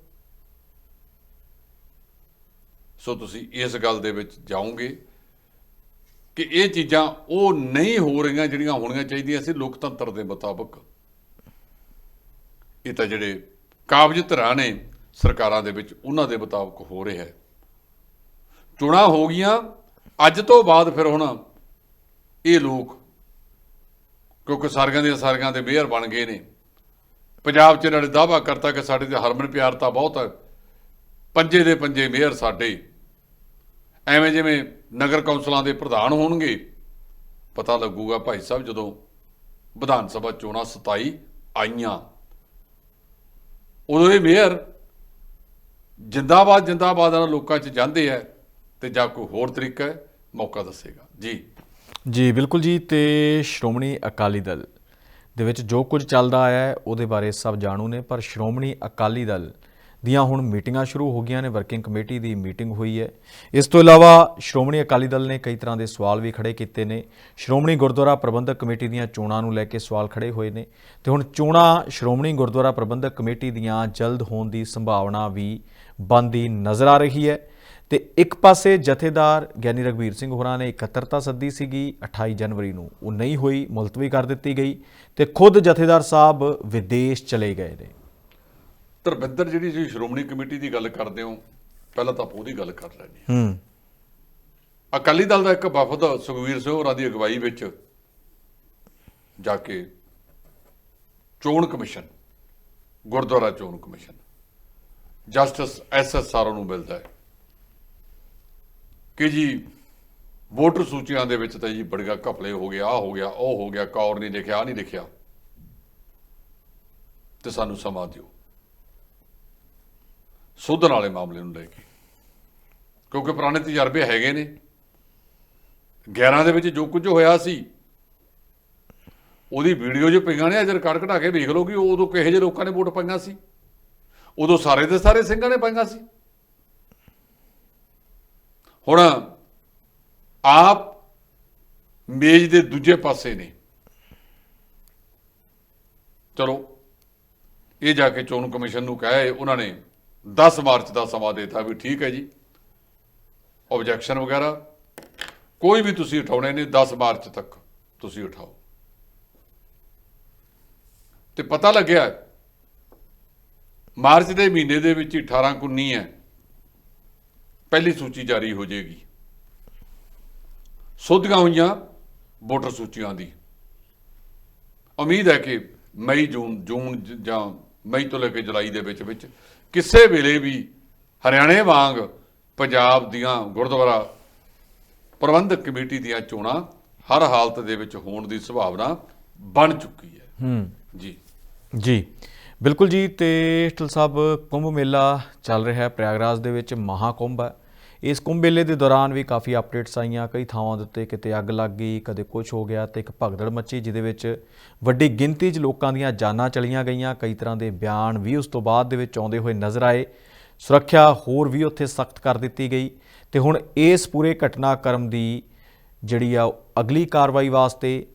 ਸੋ ਤੁਸੀਂ ਇਸ ਗੱਲ ਦੇ ਵਿੱਚ ਜਾਓਗੇ ਕਿ ਇਹ ਚੀਜ਼ਾਂ ਉਹ ਨਹੀਂ ਹੋ ਰਹੀਆਂ ਜਿਹੜੀਆਂ ਹੋਣੀਆਂ ਚਾਹੀਦੀਆਂ ਸੀ ਲੋਕਤੰਤਰ ਦੇ ਮੁਤਾਬਕ। ਇਹ ਤਾਂ ਜਿਹੜੇ ਕਾਬਜ ਧਿਰਾਂ ਨੇ ਸਰਕਾਰਾਂ ਦੇ ਵਿੱਚ ਉਹਨਾਂ ਦੇ ਮੁਤਾਬਕ ਹੋ ਰਿਹਾ ਹੈ। ਚੋਣਾਂ ਹੋ ਗਈਆਂ, ਅੱਜ ਤੋਂ ਬਾਅਦ ਫਿਰ ਹੁਣ ਇਹ ਲੋਕ ਕਿਉਂਕਿ ਸਾਰੀਆਂ ਦੀਆਂ ਸਾਰੀਆਂ ਦੇ ਮੇਅਰ ਬਣ ਗਏ ਨੇ। ਪੰਜਾਬ 'ਚ ਇਹਨਾਂ ਨੇ ਦਾਅਵਾ ਕਰਤਾ ਕਿ ਸਾਡੇ ਤੇ ਹਰਮਨ ਪਿਆਰ ਤਾਂ ਬਹੁਤ ਹੈ, ਪੰਜੇ ਦੇ ਪੰਜੇ ਮੇਅਰ ਸਾਡੇ। ਐਵੇਂ ਜਿਵੇਂ ਨਗਰ ਕੌਂਸਲਾਂ ਦੇ ਪ੍ਰਧਾਨ ਹੋਣਗੇ, ਪਤਾ ਲੱਗੂਗਾ ਭਾਈ ਸਾਹਿਬ ਜਦੋਂ ਵਿਧਾਨ ਸਭਾ ਚੋਣਾਂ 27 ਆਈਆਂ। ਉਦੋਂ ਇਹ ਮੇਅਰ ਜਿੰਦਾਬਾਦ ਜਿੰਦਾਬਾਦ ਵਾਲਾ ਲੋਕਾਂ 'ਚ ਜਾਂਦੇ ਆ ਤੇ ਜਾਂ ਕੋਈ ਹੋਰ ਤਰੀਕਾ ਹੈ, ਮੌਕਾ ਦੱਸੇਗਾ। ਜੀ। ਜੀ, ਬਿਲਕੁਲ ਜੀ, ਤੇ ਸ਼੍ਰੋਮਣੀ ਅਕਾਲੀ ਦਲ ਦੇ ਵਿੱਚ ਜੋ ਕੁਝ ਚੱਲਦਾ ਆਇਆ ਹੈ, ਉਹਦੇ ਬਾਰੇ ਸਭ ਜਾਣੂ ਨੇ, ਪਰ ਸ਼੍ਰੋਮਣੀ ਅਕਾਲੀ ਦਲ ਦੀਆਂ ਹੁਣ ਮੀਟਿੰਗਾਂ ਸ਼ੁਰੂ ਹੋ ਗਈਆਂ ਨੇ, ਵਰਕਿੰਗ ਕਮੇਟੀ ਦੀ ਮੀਟਿੰਗ ਹੋਈ ਹੈ। ਇਸ ਤੋਂ ਇਲਾਵਾ ਸ਼੍ਰੋਮਣੀ ਅਕਾਲੀ ਦਲ ਨੇ ਕਈ ਤਰ੍ਹਾਂ ਦੇ ਸਵਾਲ ਵੀ ਖੜੇ ਕੀਤੇ ਨੇ। ਸ਼੍ਰੋਮਣੀ ਗੁਰਦੁਆਰਾ ਪ੍ਰਬੰਧਕ ਕਮੇਟੀ ਦੀਆਂ ਚੋਣਾਂ ਨੂੰ ਲੈ ਕੇ ਸਵਾਲ ਖੜੇ ਹੋਏ ਨੇ ਤੇ ਹੁਣ ਚੋਣਾਂ ਸ਼੍ਰੋਮਣੀ ਗੁਰਦੁਆਰਾ ਪ੍ਰਬੰਧਕ ਕਮੇਟੀ ਦੀਆਂ ਜਲਦ ਹੋਣ ਦੀ ਸੰਭਾਵਨਾ ਵੀ ਬਣਦੀ ਨਜ਼ਰ ਆ ਰਹੀ ਹੈ। ਤੇ ਇੱਕ ਪਾਸੇ ਜਥੇਦਾਰ ਗਿਆਨੀ ਰਗਵੀਰ ਸਿੰਘ ਹੋਰਾਂ ਨੇ ਇਕੱਤਰਤਾ ਸੱਦੀ ਸੀਗੀ 28 ਜਨਵਰੀ ਨੂੰ ਉਹ ਨਹੀਂ ਹੋਈ, ਮੁਲਤਵੀ ਕਰ ਦਿੱਤੀ ਗਈ ਤੇ ਖੁਦ ਜਥੇਦਾਰ ਸਾਹਿਬ ਵਿਦੇਸ਼ ਚਲੇ ਗਏ ਨੇ। ਧਰਮਿੰਦਰ ਜਿਹੜੀ ਤੁਸੀਂ ਸ਼੍ਰੋਮਣੀ ਕਮੇਟੀ ਦੀ ਗੱਲ ਕਰਦੇ ਹੋ ਪਹਿਲਾਂ ਤਾਂ ਆਪਾਂ ਉਹਦੀ ਗੱਲ ਕਰ ਲੈਂਦੇ ਹਾਂ। ਅਕਾਲੀ ਦਲ ਦਾ ਇੱਕ ਵਫਦ ਸੁਖਵੀਰ ਸਿੰਘ ਹੋਰਾਂ ਦੀ ਅਗਵਾਈ ਵਿੱਚ ਜਾ ਕੇ ਚੋਣ ਕਮਿਸ਼ਨ ਗੁਰਦੁਆਰਾ ਚੋਣ commission justice S S R ਨੂੰ ਮਿਲਦਾ ਹੈ। ਕਿ ਜੀ ਵੋਟਰ ਸੂਚੀਆਂ ਦੇ ਵਿੱਚ ਤਾਂ ਜੀ ਬੜਗਾ ਘਪਲੇ ਹੋ ਗਿਆ ਆ ਹੋ ਗਿਆ ਉਹ ਹੋ ਗਿਆ ਕੌਰ ਨਹੀਂ ਲਿਖਿਆ ਆ ਨਹੀਂ ਲਿਖਿਆ ਤੇ ਸਾਨੂੰ ਸਮਾਂ ਦਿਓ। ਸੋਧਣ ਵਾਲੇ ਮਾਮਲੇ ਨੂੰ ਲੈ ਕੇ। ਕਿਉਂਕਿ ਪੁਰਾਣੇ ਤਜਰਬੇ ਹੈਗੇ ਨੇ। 11 ਦੇ ਵਿੱਚ ਜੋ ਕੁਝ ਹੋਇਆ ਸੀ, ਉਹਦੀ ਵੀਡੀਓ ਜੋ ਪਈਆਂ ਨੇ ਅਜਰ ਰਿਕਾਰਡ ਘਟਾ ਕੇ ਵੇਖ ਲਓ ਕਿ ਉਦੋਂ ਕਿਹੋ ਜਿਹੇ ਲੋਕਾਂ ਨੇ ਵੋਟ ਪਾਈਆਂ ਸੀ। ਉਦੋਂ ਸਾਰੇ ਦੇ ਸਾਰੇ ਸਿੰਘਾਂ ਨੇ ਪਾਈਆਂ ਸੀ। ਹੁਣ ਆਪ ਮੇਜ਼ ਦੇ ਦੂਜੇ ਪਾਸੇ ਨੇ। ਚਲੋ, ਇਹ ਜਾ ਕੇ ਚੋਣ ਕਮਿਸ਼ਨ ਨੂੰ ਕਹੇ, ਉਹਨਾਂ ਨੇ 10 ਮਾਰਚ ਦਾ ਸਮਾਂ ਦਿੱਤਾ ਵੀ ਠੀਕ ਹੈ ਜੀ। ਆਬਜੈਕਸ਼ਨ ਵਗੈਰਾ, ਕੋਈ ਵੀ ਤੁਸੀਂ ਉਠਾਉਣੇ ਨੇ 10 ਮਾਰਚ ਤੱਕ ਤੁਸੀਂ ਉਠਾਓ। ਤੇ ਪਤਾ ਲੱਗਿਆ ਮਾਰਚ ਦੇ ਮਹੀਨੇ ਦੇ ਵਿੱਚ ਹੀ 18 19 ਹੈ, ਪਹਿਲੀ ਸੂਚੀ ਜਾਰੀ ਹੋ ਜਾਏਗੀ। ਸੋਧੀਆਂ ਹੋਈਆਂ ਵੋਟਰ ਸੂਚੀਆਂ ਦੀ। ਉਮੀਦ ਹੈ ਕਿ ਮਈ, ਜੂਨ ਜੂਨ ਜਾਂ ਮਈ ਤੋਂ ਲੈ ਕੇ ਜੁਲਾਈ ਦੇ ਵਿੱਚ ਵਿੱਚ ਕਿਸੇ ਵੇਲੇ ਵੀ ਹਰਿਆਣੇ ਵਾਂਗ ਪੰਜਾਬ ਦੀਆਂ ਗੁਰਦੁਆਰਾ ਪ੍ਰਬੰਧਕ ਕਮੇਟੀ ਦੀਆਂ ਚੋਣਾਂ ਹਰ ਹਾਲਤ ਦੇ ਵਿੱਚ ਹੋਣ ਦੀ ਸੰਭਾਵਨਾ ਬਣ ਚੁੱਕੀ ਹੈ। ਹੂੰ। ਜੀ। ਜੀ। ਬਿਲਕੁਲ ਜੀ ਤੇ ਟਲ ਸਾਹਿਬ ਕੁੰਭ ਮੇਲਾ ਚੱਲ ਰਿਹਾ ਹੈ। ਪ੍ਰਯਾਗਰਾਜ ਦੇ ਵਿੱਚ ਮਹਾਕੁੰਭ ਹੈ। ਇਸ ਕੁੰਭ ਮੇਲੇ ਦੇ ਦੌਰਾਨ ਵੀ ਕਾਫੀ ਅਪਡੇਟਸ ਆਈਆਂ, ਕਈ ਥਾਵਾਂ ਦੇ ਉੱਤੇ ਕਿਤੇ ਅੱਗ ਲੱਗ ਗਈ, ਕਦੇ ਕੁਝ ਹੋ ਗਿਆ ਤੇ ਇੱਕ ਭਗਦੜ ਮੱਚੀ ਜਿਹਦੇ ਵਿੱਚ ਵੱਡੀ ਗਿਣਤੀ 'ਚ ਲੋਕਾਂ ਦੀਆਂ ਜਾਨਾਂ ਚਲੀਆਂ ਗਈਆਂ। ਕਈ ਤਰ੍ਹਾਂ ਦੇ ਬਿਆਨ ਵੀ ਉਸ ਤੋਂ ਬਾਅਦ ਦੇ ਵਿੱਚ ਆਉਂਦੇ ਹੋਏ ਨਜ਼ਰ ਆਏ। ਸੁਰੱਖਿਆ ਹੋਰ ਵੀ ਉੱਥੇ ਸਖਤ ਕਰ ਦਿੱਤੀ ਗਈ ਤੇ ਹੁਣ ਇਸ ਪੂਰੇ ਘਟਨਾਕ੍ਰਮ ਦੀ ਜਿਹੜੀ ਆ ਉਹ ਅਗਲੀ ਕਾਰਵਾਈ ਵਾਸਤੇ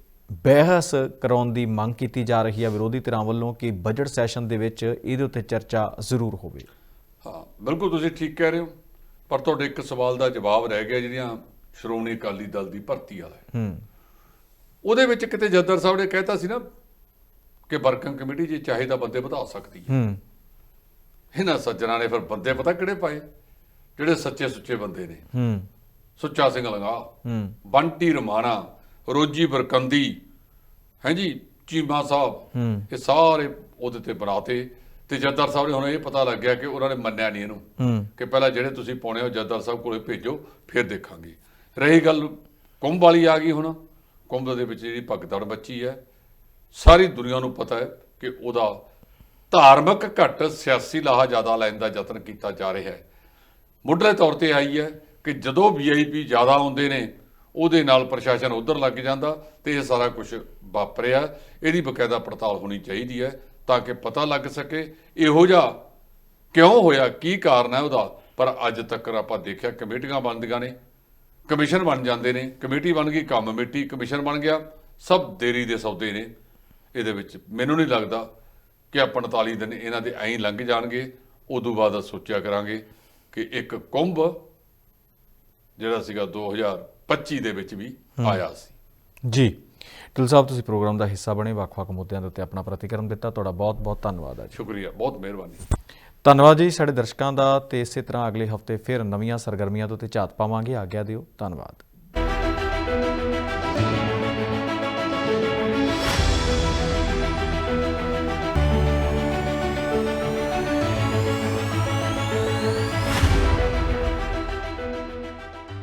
ਬਹਿਸ ਕਰਾਉਣ ਦੀ ਮੰਗ ਕੀਤੀ ਜਾ ਰਹੀ ਹੈ ਵਿਰੋਧੀ ਧਿਰਾਂ ਵੱਲੋਂ ਕਿ ਬਜਟ ਸੈਸ਼ਨ ਦੇ ਵਿੱਚ ਇਹਦੇ ਉੱਤੇ ਚਰਚਾ ਜ਼ਰੂਰ ਹੋਵੇ। ਹਾਂ, ਬਿਲਕੁਲ ਤੁਸੀਂ ਠੀਕ ਕਹਿ ਰਹੇ ਹੋ। ਪਰ ਤੁਹਾਡੇ ਇੱਕ ਸਵਾਲ ਦਾ ਜਵਾਬ ਰਹਿ ਗਿਆ ਜਿਹੜੀਆਂ ਸ਼੍ਰੋਮਣੀ ਅਕਾਲੀ ਦਲ ਦੀ ਭਰਤੀ ਵਾਲਾ ਹੈ। ਉਹਦੇ ਵਿੱਚ ਕਿਤੇ ਜੱਦਰ ਸਾਹਿਬ ਨੇ ਕਹਿਤਾ ਸੀ ਨਾ ਕਿ ਵਰਕਿੰਗ ਕਮੇਟੀ ਜੇ ਚਾਹੇ ਤਾਂ ਬੰਦੇ ਵਧਾ ਸਕਦੀ ਹੈ। ਹੂੰ। ਇਹਨਾਂ ਸੱਜਣਾ ਨੇ ਫਿਰ ਬੰਦੇ ਪਤਾ ਕਿਹੜੇ ਪਾਏ? ਜਿਹੜੇ ਸੱਚੇ ਸੁੱਚੇ ਬੰਦੇ ਨੇ। ਹੂੰ। ਸੁੱਚਾ ਸਿੰਘ ਲੰਗਾ ਹੂੰ। ਬੰਟੀ ਰਮਾਣਾ ਰੋਜੀ ਬਰਕੰਦੀ ਹੈ ਜੀ ਚੀਮਾ ਸਾਹਿਬ ਹੂੰ। ਇਹ ਸਾਰੇ ਉਹਦੇ ਤੇ ਬਣਾਤੇ ਤੇ ਜੱਦਰ ਸਾਹਿਬ ਨੇ ਹੁਣ ਇਹ ਪਤਾ ਲੱਗ ਗਿਆ ਕਿ ਉਹਨਾਂ ਨੇ ਮੰਨਿਆ ਨਹੀਂ ਇਹਨੂੰ। ਕਿ ਪਹਿਲਾਂ ਜਿਹੜੇ ਤੁਸੀਂ ਪਾਉਣੇ ਹੋ ਜੱਦਰ ਸਾਹਿਬ ਕੋਲੇ ਭੇਜੋ ਫਿਰ ਦੇਖਾਂਗੇ। ਰਹੀ ਗੱਲ ਕੁੰਭ ਵਾਲੀ ਆ ਗਈ ਹੁਣ। ਕੁੰਭ ਦੇ ਵਿੱਚ ਜਿਹੜੀ ਭਗਦੜ ਬੱਚੀ ਹੈ ਸਾਰੀ ਦੁਨੀਆ ਨੂੰ ਪਤਾ ਹੈ ਕਿ ਉਹਦਾ ਧਾਰਮਿਕ ਘੱਟ ਸਿਆਸੀ ਲਾਹਾ ਜ਼ਿਆਦਾ ਲੈਣ ਦਾ ਯਤਨ ਕੀਤਾ ਜਾ ਰਿਹਾ ਹੈ। ਮੁੱਢਲੇ ਤੌਰ ਤੇ ਆਈ ਹੈ ਕਿ ਜਦੋਂ ਵੀਆਈਪੀ ਜ਼ਿਆਦਾ ਆਉਂਦੇ ਨੇ ਉਹਦੇ ਨਾਲ ਪ੍ਰਸ਼ਾਸਨ ਉਧਰ ਲੱਗ ਜਾਂਦਾ ਤੇ ਇਹ ਸਾਰਾ ਕੁਝ ਵਾਪਰਿਆ। ਇਹਦੀ ਬਕਾਇਦਾ ਪੜਤਾਲ ਹੋਣੀ ਚਾਹੀਦੀ ਹੈ। ਤਾਂ ਕਿ ਪਤਾ ਲੱਗ ਸਕੇ ਇਹੋ ਜਿਹਾ ਕਿਉਂ ਹੋਇਆ ਕੀ ਕਾਰਨ ਹੈ ਉਹਦਾ? ਪਰ ਅੱਜ ਤੱਕ ਆਪਾਂ ਦੇਖਿਆ ਕਮੇਟੀਆਂ ਬਣਦੀਆਂ ਨੇ ਕਮਿਸ਼ਨ ਬਣ ਜਾਂਦੇ ਨੇ ਕਮੇਟੀ ਬਣ ਗਈ ਕੰਮ ਮਿੱਟੀ ਕਮਿਸ਼ਨ ਬਣ ਗਿਆ ਸਭ ਦੇਰੀ ਦੇ ਸੌਦੇ ਨੇ। ਇਹਦੇ ਵਿੱਚ ਮੈਨੂੰ ਨਹੀਂ ਲੱਗਦਾ ਕਿ ਆ 45 ਦਿਨ ਇਹਨਾਂ ਦੇ ਐਂ ਲੰਘ ਜਾਣਗੇ। ਉਦੋਂ ਬਾਅਦ ਸੋਚਿਆ ਕਰਾਂਗੇ ਕਿ ਇੱਕ ਕੁੰਭ ਜਿਹੜਾ ਸੀਗਾ 2025 ਦੇ ਵਿੱਚ ਵੀ ਆਇਆ ਸੀ। ਜੀ। ਟਿਲ ਸਾਹਿਬ ਤੁਸੀਂ ਪ੍ਰੋਗਰਾਮ ਦਾ ਹਿੱਸਾ ਬਣੇ ਵੱਖ-ਵੱਖ ਮੁੱਦਿਆਂ ਦੇ ਉੱਤੇ ਆਪਣਾ ਪ੍ਰਤੀਕਰਮ ਦਿੱਤਾ। ਤੁਹਾਡਾ ਬਹੁਤ-ਬਹੁਤ ਧੰਨਵਾਦ ਹੈ ਜੀ ਸ਼ੁਕਰੀਆ ਬਹੁਤ ਮਿਹਰਬਾਨੀ। ਧੰਨਵਾਦ ਜੀ ਸਾਡੇ ਦਰਸ਼ਕਾਂ ਦਾ ਤੇ ਇਸੇ ਤਰ੍ਹਾਂ ਅਗਲੇ ਹਫ਼ਤੇ ਫਿਰ ਨਵੀਆਂ ਸਰਗਰਮੀਆਂ ਦੇ ਉੱਤੇ ਝਾਤ ਪਾਵਾਂਗੇ। ਆਗਿਆ ਦਿਓ ਧੰਨਵਾਦ।